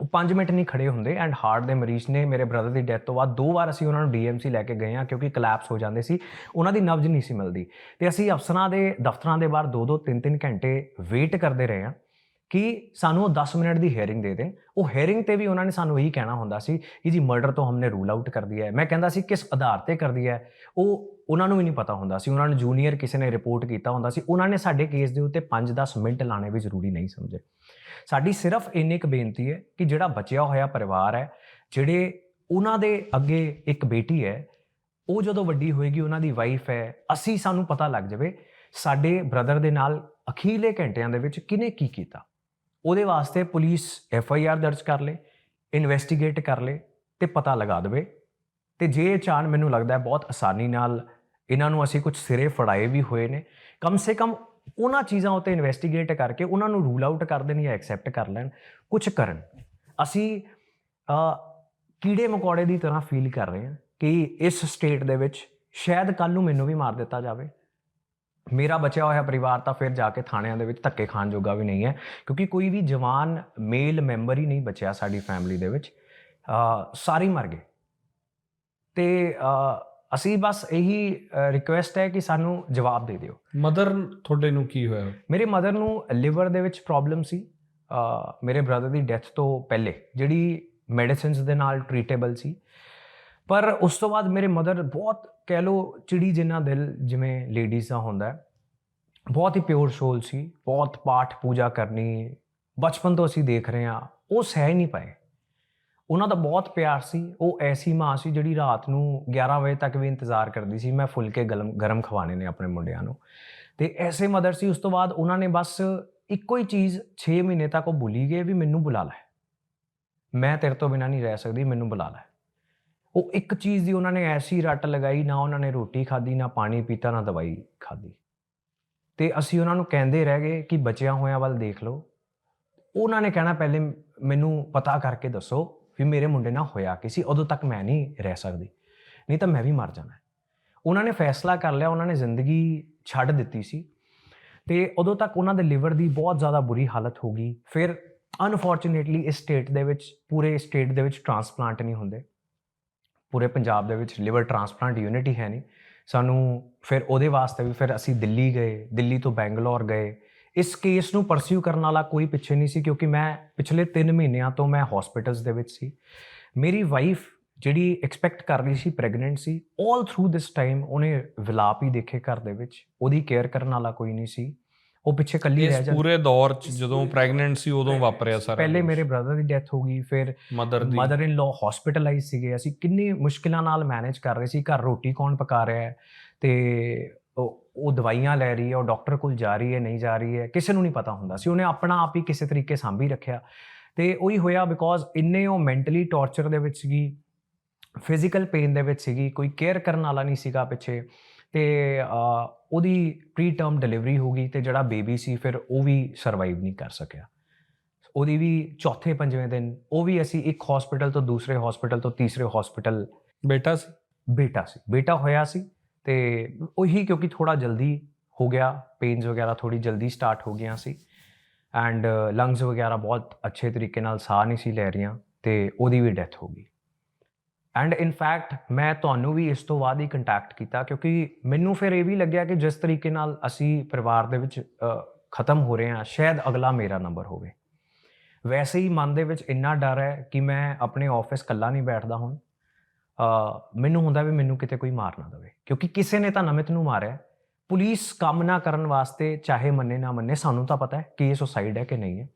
ਉਹ 5 ਮਿੰਟ ਨਹੀਂ ਖੜੇ ਹੁੰਦੇ ਐਂਡ ਹਾਰਟ ਦੇ ਮਰੀਜ਼ ਨੇ ਮੇਰੇ ਬ੍ਰਦਰ ਦੀ ਡੈਥ ਤੋਂ ਬਾਅਦ ਦੋ ਵਾਰ ਅਸੀਂ ਉਹਨਾਂ ਨੂੰ ਡੀਐਮਸੀ ਲੈ ਕੇ ਗਏ ਹਾਂ ਕਿਉਂਕਿ ਕਲੈਪਸ ਹੋ ਜਾਂਦੇ ਸੀ। ਉਹਨਾਂ ਦੀ ਨਬਜ਼ ਨਹੀਂ ਸੀ ਮਿਲਦੀ। ਤੇ ਅਸੀਂ ਅਫਸਰਾਂ ਦੇ ਦਫ਼ਤਰਾਂ ਦੇ ਬਾਹਰ 2-2 3-3 ਘੰਟੇ ਵੇਟ ਕਰਦੇ ਰਹੇ ਹਾਂ। ਕਿ ਸਾਨੂੰ ਉਹ 10 ਮਿੰਟ ਦੀ ਹੀਅਰਿੰਗ ਦੇ ਦੇਣ। ਉਹ ਹੀਅਰਿੰਗ ਤੇ ਵੀ ਉਹਨਾਂ ਨੇ ਸਾਨੂੰ ਇਹੀ ਕਹਿਣਾ ਹੁੰਦਾ ਸੀ ਕਿ ਜੀ ਮਰਡਰ ਤੋਂ ਹਮਨੇ ਰੂਲ ਆਊਟ ਕਰ ਦਿਆ ਹੈ। ਮੈਂ ਕਹਿੰਦਾ ਸੀ ਕਿਸ ਆਧਾਰ ਤੇ ਕਰ ਦਿਆ ਹੈ? ਉਹ ਉਹਨਾਂ ਨੂੰ ਵੀ ਨਹੀਂ ਪਤਾ ਹੁੰਦਾ ਸੀ। ਉਹਨਾਂ ਨੂੰ ਜੂਨੀਅਰ ਕਿਸੇ ਨੇ ਰਿਪੋਰਟ ਕੀਤਾ ਹੁੰਦਾ ਸੀ। ਉਹਨਾਂ ਨੇ ਸਾਡੇ ਕੇਸ ਦੇ ਉੱਤੇ 5-10 ਮਿੰਟ ਲਾਣੇ ਵੀ ਜ਼ਰੂਰੀ ਨਹੀਂ ਸਮਝੇ। ਸਾਡੀ ਸਿਰਫ ਇੰਨੀ ਕੁ ਬੇਨਤੀ ਹੈ ਕਿ ਜਿਹੜਾ ਬਚਿਆ ਹੋਇਆ ਪਰਿਵਾਰ ਹੈ, ਜਿਹੜੇ ਉਹਨਾਂ ਦੇ ਅੱਗੇ ਇੱਕ ਬੇਟੀ ਹੈ, ਉਹ ਜਦੋਂ ਵੱਡੀ ਹੋਏਗੀ, ਉਹਨਾਂ ਦੀ ਵਾਈਫ ਹੈ, ਅਸੀਂ ਸਾਨੂੰ ਪਤਾ ਲੱਗ ਜਾਵੇ ਸਾਡੇ ਬ੍ਰਦਰ ਦੇ ਨਾਲ ਅਖੀਰਲੇ ਘੰਟਿਆਂ ਦੇ ਵਿੱਚ ਕਿਨੇ ਕੀ ਕੀਤਾ। ਉਹਦੇ ਵਾਸਤੇ ਪੁਲਿਸ ਐਫ ਆਈ ਆਰ ਦਰਜ ਕਰ ਲੇ ਇਨਵੈਸਟੀਗੇਟ ਕਰ ਲੇ ਤੇ ਪਤਾ ਲਗਾ ਦੇਵੇ। ਤੇ ਜੇ ਇਹ ਚਾਹਣ ਮੈਨੂੰ ਲੱਗਦਾ ਹੈ ਬਹੁਤ ਆਸਾਨੀ ਨਾਲ ਇਹਨਾਂ ਨੂੰ ਅਸੀਂ ਕੁਝ ਸਿਰੇ ਫੜਾਏ ਵੀ ਹੋਏ ਨੇ, ਕਮ ਸੇ ਕਮ ਉਹਨਾਂ ਚੀਜ਼ਾਂ ਉੱਤੇ ਇਨਵੈਸਟੀਗੇਟ ਕਰਕੇ ਉਹਨਾਂ ਨੂੰ ਰੂਲ ਆਊਟ ਕਰ ਦੇਣ ਜਾਂ ਐਕਸੈਪਟ ਕਰ ਲੈਣ ਕੁਝ ਕਰਨ। ਅਸੀਂ ਕੀੜੇ ਮਕੌੜੇ ਦੀ ਤਰ੍ਹਾਂ ਫੀਲ ਕਰ ਰਹੇ ਹਾਂ ਕਿ ਇਸ ਸਟੇਟ ਦੇ ਵਿੱਚ ਸ਼ਾਇਦ ਕੱਲ ਨੂੰ ਮੈਨੂੰ ਵੀ ਮਾਰ ਦਿੱਤਾ ਜਾਵੇ। ਮੇਰਾ ਬਚਿਆ ਹੋਇਆ ਪਰਿਵਾਰ ਤਾਂ ਫਿਰ ਜਾ ਕੇ ਥਾਣਿਆਂ ਦੇ ਵਿੱਚ ਧੱਕੇ ਖਾਣ ਜੋਗਾ ਵੀ ਨਹੀਂ ਹੈ ਕਿਉਂਕਿ ਕੋਈ ਵੀ ਜਵਾਨ ਮੇਲ ਮੈਂਬਰ ਹੀ ਨਹੀਂ ਬਚਿਆ ਸਾਡੀ ਫੈਮਿਲੀ ਦੇ ਵਿੱਚ। ਸਾਰੇ ਮਰ ਗਏ। ਤੇ ਅਸੀਂ ਬਸ ਇਹੀ ਰਿਕੁਐਸਟ ਹੈ ਕਿ ਸਾਨੂੰ ਜਵਾਬ ਦੇ ਦਿਓ। ਮਦਰ ਤੁਹਾਡੇ ਨੂੰ ਕੀ ਹੋਇਆ? ਮੇਰੇ ਮਦਰ ਨੂੰ ਲਿਵਰ ਦੇ ਵਿੱਚ ਪ੍ਰੋਬਲਮ ਸੀ। ਮੇਰੇ ਬ੍ਰਦਰ ਦੀ ਡੈਥ ਤੋਂ ਪਹਿਲੇ ਜਿਹੜੀ ਮੈਡੀਸਿਨਸ ਦੇ ਨਾਲ ਟ੍ਰੀਟੇਬਲ ਸੀ। ਪਰ ਉਸ ਤੋਂ ਬਾਅਦ ਮੇਰੇ ਮਦਰ ਬਹੁਤ ਕਹਿ ਲੋ ਚਿੜੀ ਜਿੰਨਾ ਦਿਲ ਜਿਵੇਂ ਲੇਡੀਜ਼ ਦਾ ਹੁੰਦਾ ਹੈ, ਬਹੁਤ ਹੀ ਪਿਓਰ ਸੋਲ ਸੀ, ਬਹੁਤ ਪਾਠ ਪੂਜਾ ਕਰਨੀ, ਬਚਪਨ ਤੋਂ ਅਸੀਂ ਦੇਖ ਰਹੇ ਹਾਂ, ਉਹ ਸਹਿ ਨਹੀਂ ਪਾਏ। ਉਹਨਾਂ ਦਾ ਬਹੁਤ ਪਿਆਰ ਸੀ, ਉਹ ਐਸੀ ਮਾਂ ਸੀ ਜਿਹੜੀ ਰਾਤ ਨੂੰ 11 ਵਜੇ ਤੱਕ ਵੀ ਇੰਤਜ਼ਾਰ ਕਰਦੀ ਸੀ, ਮੈਂ ਫੁਲਕੇ ਗਰਮ ਗਰਮ ਖਵਾਣੇ ਨੇ ਆਪਣੇ ਮੁੰਡਿਆਂ ਨੂੰ। ਤੇ ਐਸੇ ਮਦਰ ਸੀ, ਉਸ ਤੋਂ ਬਾਅਦ ਉਹਨਾਂ ਨੇ ਬਸ ਇੱਕੋ ਹੀ ਚੀਜ਼ 6 ਮਹੀਨੇ ਤੱਕ ਉਹ ਭੁੱਲੀ ਗਏ ਵੀ ਮੈਨੂੰ ਬੁਲਾ ਲੈ। ਮੈਂ ਤੇਰੇ ਤੋਂ ਬਿਨਾ ਨਹੀਂ ਰਹਿ ਸਕਦੀ, ਮੈਨੂੰ ਬੁਲਾ ਲੈ। ਉਹ ਇੱਕ ਚੀਜ਼ ਦੀ ਉਹਨਾਂ ਨੇ ਐਸੀ ਰੱਟ ਲਗਾਈ, ਨਾ ਉਹਨਾਂ ਨੇ ਰੋਟੀ ਖਾਧੀ, ਨਾ ਪਾਣੀ ਪੀਤਾ, ਨਾ ਦਵਾਈ ਖਾਧੀ। ਤੇ ਅਸੀਂ ਉਹਨਾਂ ਨੂੰ ਕਹਿੰਦੇ ਰਹਿ ਗਏ ਕਿ ਬਚਿਆ ਹੋਇਆਂ ਵੱਲ ਦੇਖ ਲਓ। ਉਹਨਾਂ ਨੇ ਕਹਿਣਾ ਪਹਿਲੇ ਮੈਨੂੰ ਪਤਾ ਕਰਕੇ ਦੱਸੋ ਵੀ ਮੇਰੇ ਮੁੰਡੇ ਨਾਲ ਹੋਇਆ ਕੀ ਸੀ, ਉਦੋਂ ਤੱਕ ਮੈਂ ਨਹੀਂ ਰਹਿ ਸਕਦੀ। ਨਹੀਂ ਤਾਂ ਮੈਂ ਵੀ ਮਰ ਜਾਣਾ। ਉਹਨਾਂ ਨੇ ਫੈਸਲਾ ਕਰ ਲਿਆ, ਉਹਨਾਂ ਨੇ ਜ਼ਿੰਦਗੀ ਛੱਡ ਦਿੱਤੀ ਸੀ। ਤੇ ਉਦੋਂ ਤੱਕ ਉਹਨਾਂ ਦੇ ਲਿਵਰ ਦੀ ਬਹੁਤ ਜ਼ਿਆਦਾ ਬੁਰੀ ਹਾਲਤ ਹੋ ਗਈ। ਫਿਰ ਅਨਫੋਰਚੂਨੇਟਲੀ ਇਸ ਸਟੇਟ ਦੇ ਵਿੱਚ, ਪੂਰੇ ਸਟੇਟ ਦੇ ਵਿੱਚ ਟ੍ਰਾਂਸਪਲਾਂਟ ਨਹੀਂ ਹੁੰਦੇ। ਪੂਰੇ ਪੰਜਾਬ ਦੇ ਵਿੱਚ ਲਿਵਰ ਟ੍ਰਾਂਸਪਲਾਂਟ ਯੂਨਿਟ ਹੀ ਹੈ ਨਹੀਂ। ਸਾਨੂੰ ਫਿਰ ਉਹਦੇ ਵਾਸਤੇ ਵੀ ਫਿਰ ਅਸੀਂ ਦਿੱਲੀ ਗਏ, ਦਿੱਲੀ ਤੋਂ ਬੈਂਗਲੌਰ ਗਏ। ਇਸ ਕੇਸ ਨੂੰ ਪਰਸਿਊ ਕਰਨ ਵਾਲਾ ਕੋਈ ਪਿੱਛੇ ਨਹੀਂ ਸੀ ਕਿਉਂਕਿ ਮੈਂ ਪਿਛਲੇ 3 ਮਹੀਨਿਆਂ ਤੋਂ ਮੈਂ ਹਸਪੀਟਲਸ ਦੇ ਵਿੱਚ ਸੀ। ਮੇਰੀ ਵਾਈਫ ਜਿਹੜੀ ਐਕਸਪੈਕਟ ਕਰ ਰਹੀ ਸੀ ਪ੍ਰੈਗਨੈਂਟ ਸੀ 올 ਥਰੂ ਦਿਸ ਟਾਈਮ ਉਹਨੇ ਵਿਲਾਪ ਹੀ ਦੇਖੇ ਘਰ ਦੇ ਵਿੱਚ। ਉਹਦੀ ਕੇਅਰ ਕਰਨ ਵਾਲਾ ਕੋਈ ਨਹੀਂ ਸੀ। ਉਹ ਪਿੱਛੇ ਇਕੱਲੀ ਰਹਿ ਇਸ ਜਾਂਦੀ। ਪੂਰੇ ਦੌਰ ਚ ਜਦੋਂ ਪ੍ਰੈਗਨੈਂਟ ਸੀ ਉਦੋਂ ਵਾਪਰਿਆ ਸਾਰਾ ਪਹਿਲੇ ਮੇਰੇ ਬ੍ਰਦਰ ਦੀ ਡੈਥ ਹੋ ਗਈ ਫਿਰ ਮਦਰ ਦੀ। ਮਦਰ ਇਨ ਲਾ ਹਸਪੀਟਲਾਈਜ਼ ਸੀਗੇ। ਅਸੀਂ ਕਿੰਨੀ ਮੁਸ਼ਕਿਲਾਂ ਨਾਲ ਮੈਨੇਜ ਕਰ ਰਹੇ ਸੀ। ਘਰ ਰੋਟੀ ਕੌਣ ਪਕਾ ਰਿਹਾ ਹੈ? ਤੇ ਉਹ ਦਵਾਈਆਂ ਲੈ ਰਹੀ ਹੈ ਉਹ ਡਾਕਟਰ ਕੋਲ ਜਾ ਰਹੀ ਹੈ ਨਹੀਂ ਜਾ ਰਹੀ ਹੈ ਕਿਸੇ ਨੂੰ ਨਹੀਂ ਪਤਾ ਹੁੰਦਾ ਸੀ। ਉਹਨੇ ਆਪਣਾ ਆਪ ਹੀ ਕਿਸੇ ਤਰੀਕੇ ਸਾਂਭੀ ਰੱਖਿਆ। ਤੇ ਉਹੀ ਹੋਇਆ ਬਿਕੋਜ਼ ਇੰਨੇ ਉਹ ਮੈਂਟਲੀ ਟੌਰਚਰ ਦੇ ਵਿੱਚ ਸੀਗੀ ਫਿਜ਼ੀਕਲ ਪੇਨ ਦੇ ਵਿੱਚ ਸੀਗੀ ਕੋਈ ਕੇਅਰ ਕਰਨ ਵਾਲਾ ਨਹੀਂ ਸੀਗਾ ਪਿੱਛੇ। ਤੇ ਉਹਦੀ ਪ੍ਰੀ ਟਰਮ ਡਿਲੀਵਰੀ ਹੋ ਗਈ ਤੇ ਜਿਹੜਾ ਬੇਬੀ ਸੀ ਫਿਰ ਉਹ ਵੀ ਸਰਵਾਈਵ ਨਹੀਂ ਕਰ ਸਕਿਆ। ਉਹਦੀ ਵੀ ਚੌਥੇ ਪੰਜਵੇਂ ਦਿਨ ਉਹ ਵੀ ਅਸੀਂ ਇੱਕ ਹਸਪੀਟਲ ਤੋਂ ਦੂਸਰੇ ਹਸਪੀਟਲ ਤੋਂ ਤੀਸਰੇ ਹਸਪੀਟਲ ਬੇਟਾ ਸੀ? ਬੇਟਾ ਸੀ। ਬੇਟਾ ਹੋਇਆ ਸੀ ਤੇ ਉਹੀ ਕਿਉਂਕਿ ਥੋੜਾ ਜਲਦੀ ਹੋ ਗਿਆ ਪੇਨਸ ਵਗੈਰਾ ਥੋੜੀ ਜਲਦੀ ਸਟਾਰਟ ਹੋ ਗਈਆਂ ਸੀ ਐਂਡ ਲੰਗਸ ਵਗੈਰਾ ਬਹੁਤ ਅੱਛੇ ਤਰੀਕੇ ਨਾਲ ਸਾਹ ਨਹੀਂ ਸੀ ਲੈ ਰਹੀਆਂ ਤੇ ਉਹਦੀ ਵੀ ਡੈਥ ਹੋ ਗਈ। ਐਂਡ ਇਨ ਫੈਕਟ ਮੈਂ ਤੁਹਾਨੂੰ ਵੀ ਇਸ ਤੋਂ ਬਾਅਦ ਹੀ ਕੰਟੈਕਟ ਕੀਤਾ ਕਿਉਂਕਿ ਮੈਨੂੰ ਫਿਰ ਇਹ ਵੀ ਲੱਗਿਆ ਕਿ ਜਿਸ ਤਰੀਕੇ ਨਾਲ ਅਸੀਂ ਪਰਿਵਾਰ ਦੇ ਵਿੱਚ ਖਤਮ ਹੋ ਰਹੇ ਹਾਂ, ਸ਼ਾਇਦ ਅਗਲਾ ਮੇਰਾ ਨੰਬਰ ਹੋਵੇ। ਵੈਸੇ ਹੀ ਮਨ ਦੇ ਵਿੱਚ ਇੰਨਾ ਡਰ ਹੈ ਕਿ ਮੈਂ ਆਪਣੇ ਆਫਿਸ ਕੱਲਾ ਨਹੀਂ ਬੈਠਦਾ ਹੁਣ। ਮੈਨੂੰ ਹੁੰਦਾ ਵੀ ਮੈਨੂੰ ਕਿਤੇ ਕੋਈ ਮਾਰ ਨਾ ਦੇਵੇ, ਕਿਉਂਕਿ ਕਿਸੇ ਨੇ ਤਾਂ ਨਮਿਤ ਨੂੰ ਮਾਰਿਆ। ਪੁਲਿਸ ਕੰਮ ਨਾ ਕਰਨ ਵਾਸਤੇ ਚਾਹੇ ਮੰਨੇ ਨਾ ਮੰਨੇ, ਸਾਨੂੰ ਤਾਂ ਪਤਾ ਹੈ ਕਿ ਇਹ ਸੁਸਾਈਡ ਹੈ ਕਿ ਨਹੀਂ ਹੈ।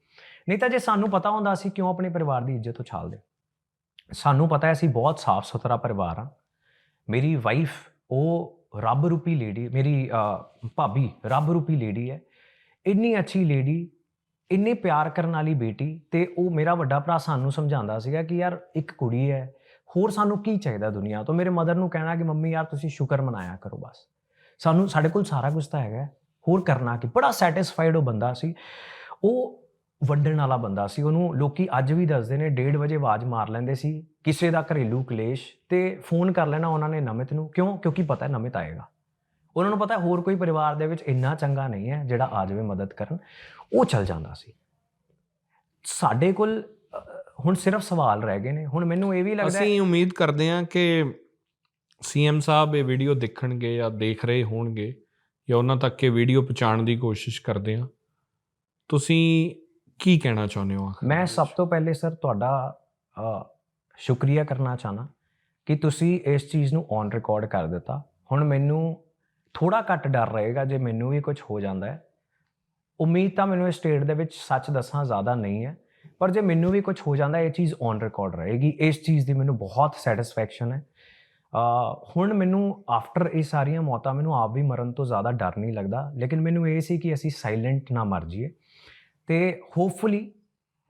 ਨਹੀਂ ਤਾਂ ਜੇ ਸਾਨੂੰ ਪਤਾ ਹੁੰਦਾ ਅਸੀਂ ਕਿਉਂ ਆਪਣੇ ਪਰਿਵਾਰ ਦੀ ਇੱਜ਼ਤ ਉਛਾਲਦੇ? ਸਾਨੂੰ ਪਤਾ ਹੈ ਅਸੀਂ ਬਹੁਤ ਸਾਫ਼ ਸੁਥਰਾ ਪਰਿਵਾਰ ਆ ਮੇਰੀ ਵਾਈਫ ਉਹ ਰੱਬ ਰੂਪੀ ਲੇਡੀ ਮੇਰੀ ਭਾਬੀ ਰੱਬ ਰੂਪੀ ਲੇਡੀ ਹੈ। ਇੰਨੀ ਅੱਛੀ ਲੇਡੀ ਇੰਨੇ ਪਿਆਰ ਕਰਨ ਵਾਲੀ ਬੇਟੀ ਤੇ ਉਹ ਮੇਰਾ ਵੱਡਾ ਭਰਾ ਸਾਨੂੰ ਸਮਝਾਉਂਦਾ ਸੀਗਾ ਕਿ ਯਾਰ ਇੱਕ ਕੁੜੀ ਹੈ, ਹੋਰ ਸਾਨੂੰ ਕੀ ਚਾਹੀਦਾ ਦੁਨੀਆ ਤੋਂ? ਮੇਰੇ ਮਦਰ ਨੂੰ ਕਹਿਣਾ ਕਿ ਮੰਮੀ ਯਾਰ ਤੁਸੀਂ ਸ਼ੁਕਰ ਮਨਾਇਆ ਕਰੋ ਬਸ। ਸਾਨੂੰ, ਸਾਡੇ ਕੋਲ ਸਾਰਾ ਕੁਝ ਤਾਂ ਹੈਗਾ ਹੋਰ ਕਰਨਾ ਕਿ? ਬੜਾ ਸੈਟੀਸਫਾਈਡ ਉਹ ਬੰਦਾ ਸੀ। ਉਹ ਵੰਡਣ ਵਾਲਾ ਬੰਦਾ ਸੀ। ਉਹਨੂੰ ਲੋਕੀ ਅੱਜ ਵੀ ਦੱਸਦੇ ਨੇ 1:30 ਵਜੇ ਆਵਾਜ਼ ਮਾਰ ਲੈਂਦੇ ਸੀ, ਕਿਸੇ ਦਾ ਘਰੇਲੂ ਕਲੇਸ਼ ਤੇ ਫੋਨ ਕਰ ਲੈਣਾ ਉਹਨਾਂ ਨੇ ਨਮਿਤ ਨੂੰ। ਕਿਉਂ? ਕਿਉਂਕਿ ਪਤਾ ਹੈ ਨਮਿਤ ਆਏਗਾ। ਉਹਨਾਂ ਨੂੰ ਪਤਾ ਹੋਰ ਕੋਈ ਪਰਿਵਾਰ ਦੇ ਵਿੱਚ ਇੰਨਾ ਚੰਗਾ ਨਹੀਂ ਹੈ ਜਿਹੜਾ ਆ ਜਾਵੇ ਮਦਦ ਕਰਨ। ਉਹ ਚੱਲ ਜਾਂਦਾ ਸੀ। ਸਾਡੇ ਕੋਲ ਹੁਣ ਸਿਰਫ ਸਵਾਲ ਰਹਿ ਗਏ ਨੇ। ਹੁਣ ਮੈਨੂੰ ਇਹ ਵੀ ਲੱਗਦਾ ਅਸੀਂ ਉਮੀਦ ਕਰਦੇ ਹਾਂ ਕਿ ਸੀਐਮ ਸਾਹਿਬ ਇਹ ਵੀਡੀਓ ਦੇਖਣਗੇ ਜਾਂ ਦੇਖ ਰਹੇ ਹੋਣਗੇ ਜਾਂ ਉਹਨਾਂ ਤੱਕ ਇਹ ਵੀਡੀਓ ਪਹੁੰਚਾਉਣ ਦੀ ਕੋਸ਼ਿਸ਼ ਕਰਦੇ ਹਾਂ। ਤੁਸੀਂ ਕੀ ਕਹਿਣਾ ਚਾਹੁੰਦੇ ਹੋ ਆਖਰ ਮੈਂ? ਸਭ ਤੋਂ ਪਹਿਲੇ ਸਰ ਤੁਹਾਡਾ ਸ਼ੁਕਰੀਆ ਕਰਨਾ ਚਾਹਨਾ ਕਿ ਤੁਸੀਂ ਇਸ ਚੀਜ਼ ਨੂੰ ਔਨ ਰਿਕਾਰਡ ਕਰ ਦਿੱਤਾ। ਹੁਣ ਮੈਨੂੰ ਥੋੜਾ ਘੱਟ ਡਰ ਰਹੇਗਾ ਜੇ ਮੈਨੂੰ ਵੀ ਕੁਝ ਹੋ ਜਾਂਦਾ ਹੈ। ਉਮੀਦ ਤਾਂ ਮੈਨੂੰ ਇਸ ਸਟੇਟ ਦੇ ਵਿੱਚ ਸੱਚ ਦੱਸਾਂ ਜ਼ਿਆਦਾ ਨਹੀਂ ਹੈ ਪਰ ਜੇ ਮੈਨੂੰ ਵੀ ਕੁਝ ਹੋ ਜਾਂਦਾ ਇਹ ਚੀਜ਼ ਔਨ ਰਿਕਾਰਡ ਰਹੇਗੀ। ਇਸ ਚੀਜ਼ ਦੀ ਮੈਨੂੰ ਬਹੁਤ ਸੈਟੀਸਫੈਕਸ਼ਨ ਹੈ। ਹੁਣ ਮੈਨੂੰ ਆਫਟਰ ਇਹ ਸਾਰੀਆਂ ਮੌਤਾਂ ਮੈਨੂੰ ਆਪ ਵੀ ਮਰਨ ਤੋਂ ਜ਼ਿਆਦਾ ਡਰ ਨਹੀਂ ਲੱਗਦਾ ਲੇਕਿਨ ਮੈਨੂੰ ਇਹ ਸੀ ਕਿ ਅਸੀਂ ਸਾਇਲੈਂਟ ਨਾ ਮਰ ਜਾਈਏ। ਤੇ ਹੋਪਫੁਲੀ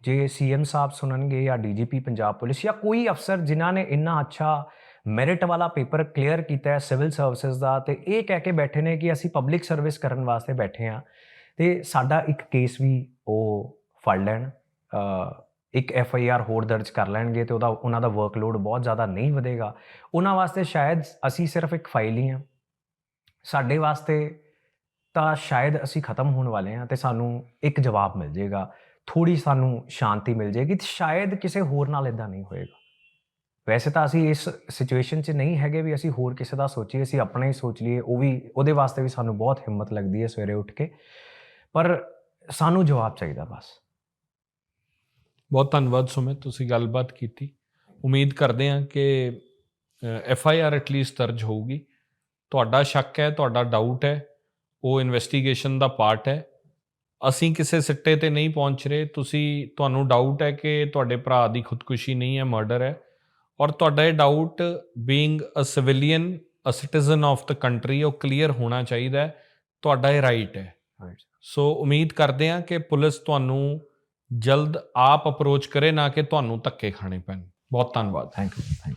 ਜੇ ਸੀਐਮ ਸਾਹਿਬ ਸੁਣਨਗੇ ਜਾਂ ਡੀਜੀਪੀ ਪੰਜਾਬ ਪੁਲਿਸ ਜਾਂ ਕੋਈ ਅਫਸਰ ਜਿਨ੍ਹਾਂ ਨੇ ਇੰਨਾ ਅੱਛਾ ਮੈਰਿਟ ਵਾਲਾ ਪੇਪਰ ਕਲੀਅਰ ਕੀਤਾ ਹੈ ਸਿਵਲ ਸਰਵਿਸਿਜ਼ ਦਾ, ਤੇ ਇਹ ਕਹਿ ਕੇ ਬੈਠੇ ਨੇ ਕਿ ਅਸੀਂ ਪਬਲਿਕ ਸਰਵਿਸ ਕਰਨ ਵਾਸਤੇ ਬੈਠੇ ਆ ਤੇ ਸਾਡਾ ਇੱਕ ਕੇਸ ਵੀ ਉਹ ਫੜ ਲੈਣ ਇੱਕ ਐਫ ਆਈ ਆਰ ਹੋਰ ਦਰਜ ਕਰ ਲੈਣਗੇ ਤੇ ਉਹਦਾ, ਉਹਨਾਂ ਦਾ ਵਰਕਲੋਡ ਬਹੁਤ ਜ਼ਿਆਦਾ ਨਹੀਂ ਵਧੇਗਾ। ਉਹਨਾਂ ਵਾਸਤੇ ਸ਼ਾਇਦ ਅਸੀਂ ਸਿਰਫ ਇੱਕ ਫਾਈਲ ਹੀ ਆ ਸਾਡੇ ਵਾਸਤੇ ਤਾਂ ਸ਼ਾਇਦ ਅਸੀਂ ਖਤਮ ਹੋਣ ਵਾਲੇ ਹਾਂ ਤੇ ਸਾਨੂੰ ਇੱਕ ਜਵਾਬ ਮਿਲ ਜਾਏਗਾ। ਥੋੜੀ ਸਾਨੂੰ ਸ਼ਾਂਤੀ ਮਿਲ ਜਾਏਗੀ ਤੇ ਸ਼ਾਇਦ ਕਿਸੇ ਹੋਰ ਨਾਲ ਇਦਾਂ ਨਹੀਂ ਹੋਏਗਾ। ਵੈਸੇ ਤਾਂ ਅਸੀਂ ਇਸ ਸਿਚੁਏਸ਼ਨ 'ਚ ਨਹੀਂ ਹੈਗੇ ਵੀ ਅਸੀਂ ਹੋਰ ਕਿਸੇ ਦਾ ਸੋਚੀਏ, ਅਸੀਂ ਆਪਣਾ ਹੀ ਸੋਚ ਲਈਏ, ਉਹ ਵੀ ਉਹਦੇ ਵਾਸਤੇ ਵੀ ਸਾਨੂੰ ਬਹੁਤ ਹਿੰਮਤ ਲੱਗਦੀ ਹੈ ਸਵੇਰੇ ਉੱਠ ਕੇ। ਪਰ ਸਾਨੂੰ ਜਵਾਬ ਚਾਹੀਦਾ ਬਸ। ਬਹੁਤ ਧੰਨਵਾਦ ਸੁਮਿਤ, ਤੁਸੀਂ ਗੱਲਬਾਤ ਕੀਤੀ। ਉਮੀਦ ਕਰਦੇ ਹਾਂ ਕਿ ਐਫ ਆਈ ਆਰ ਐਟਲੀਸਟ ਦਰਜ ਹੋਊਗੀ। ਤੁਹਾਡਾ ਸ਼ੱਕ ਹੈ, ਤੁਹਾਡਾ ਡਾਊਟ ਹੈ ਉਹ ਇਨਵੈਸਟੀਗੇਸ਼ਨ ਦਾ ਪਾਰਟ ਹੈ। ਅਸੀਂ ਕਿਸੇ ਸਿੱਟੇ ਤੇ ਨਹੀਂ ਪਹੁੰਚ ਰਹੇ। ਤੁਸੀਂ ਤੁਹਾਨੂੰ ਡਾਊਟ ਹੈ ਕਿ ਤੁਹਾਡੇ ਭਰਾ ਦੀ ਖੁਦਕੁਸ਼ੀ ਨਹੀਂ ਹੈ ਮਰਡਰ ਹੈ। ਔਰ ਤੁਹਾਡਾ ਇਹ doubt being a civilian a citizen of the country ਉਹ ਕਲੀਅਰ ਹੋਣਾ ਚਾਹੀਦਾ ਹੈ। ਤੁਹਾਡਾ ਇਹ ਰਾਈਟ ਹੈ। ਸੋ ਉਮੀਦ ਕਰਦੇ ਹਾਂ ਕਿ ਪੁਲਿਸ ਤੁਹਾਨੂੰ ਜਲਦ ਆਪ ਅਪਰੋਚ ਕਰੇ ਨਾ ਕਿ ਤੁਹਾਨੂੰ ਧੱਕੇ ਖਾਣੇ ਪੈਣ। ਬਹੁਤ ਧੰਨਵਾਦ। Thank you thank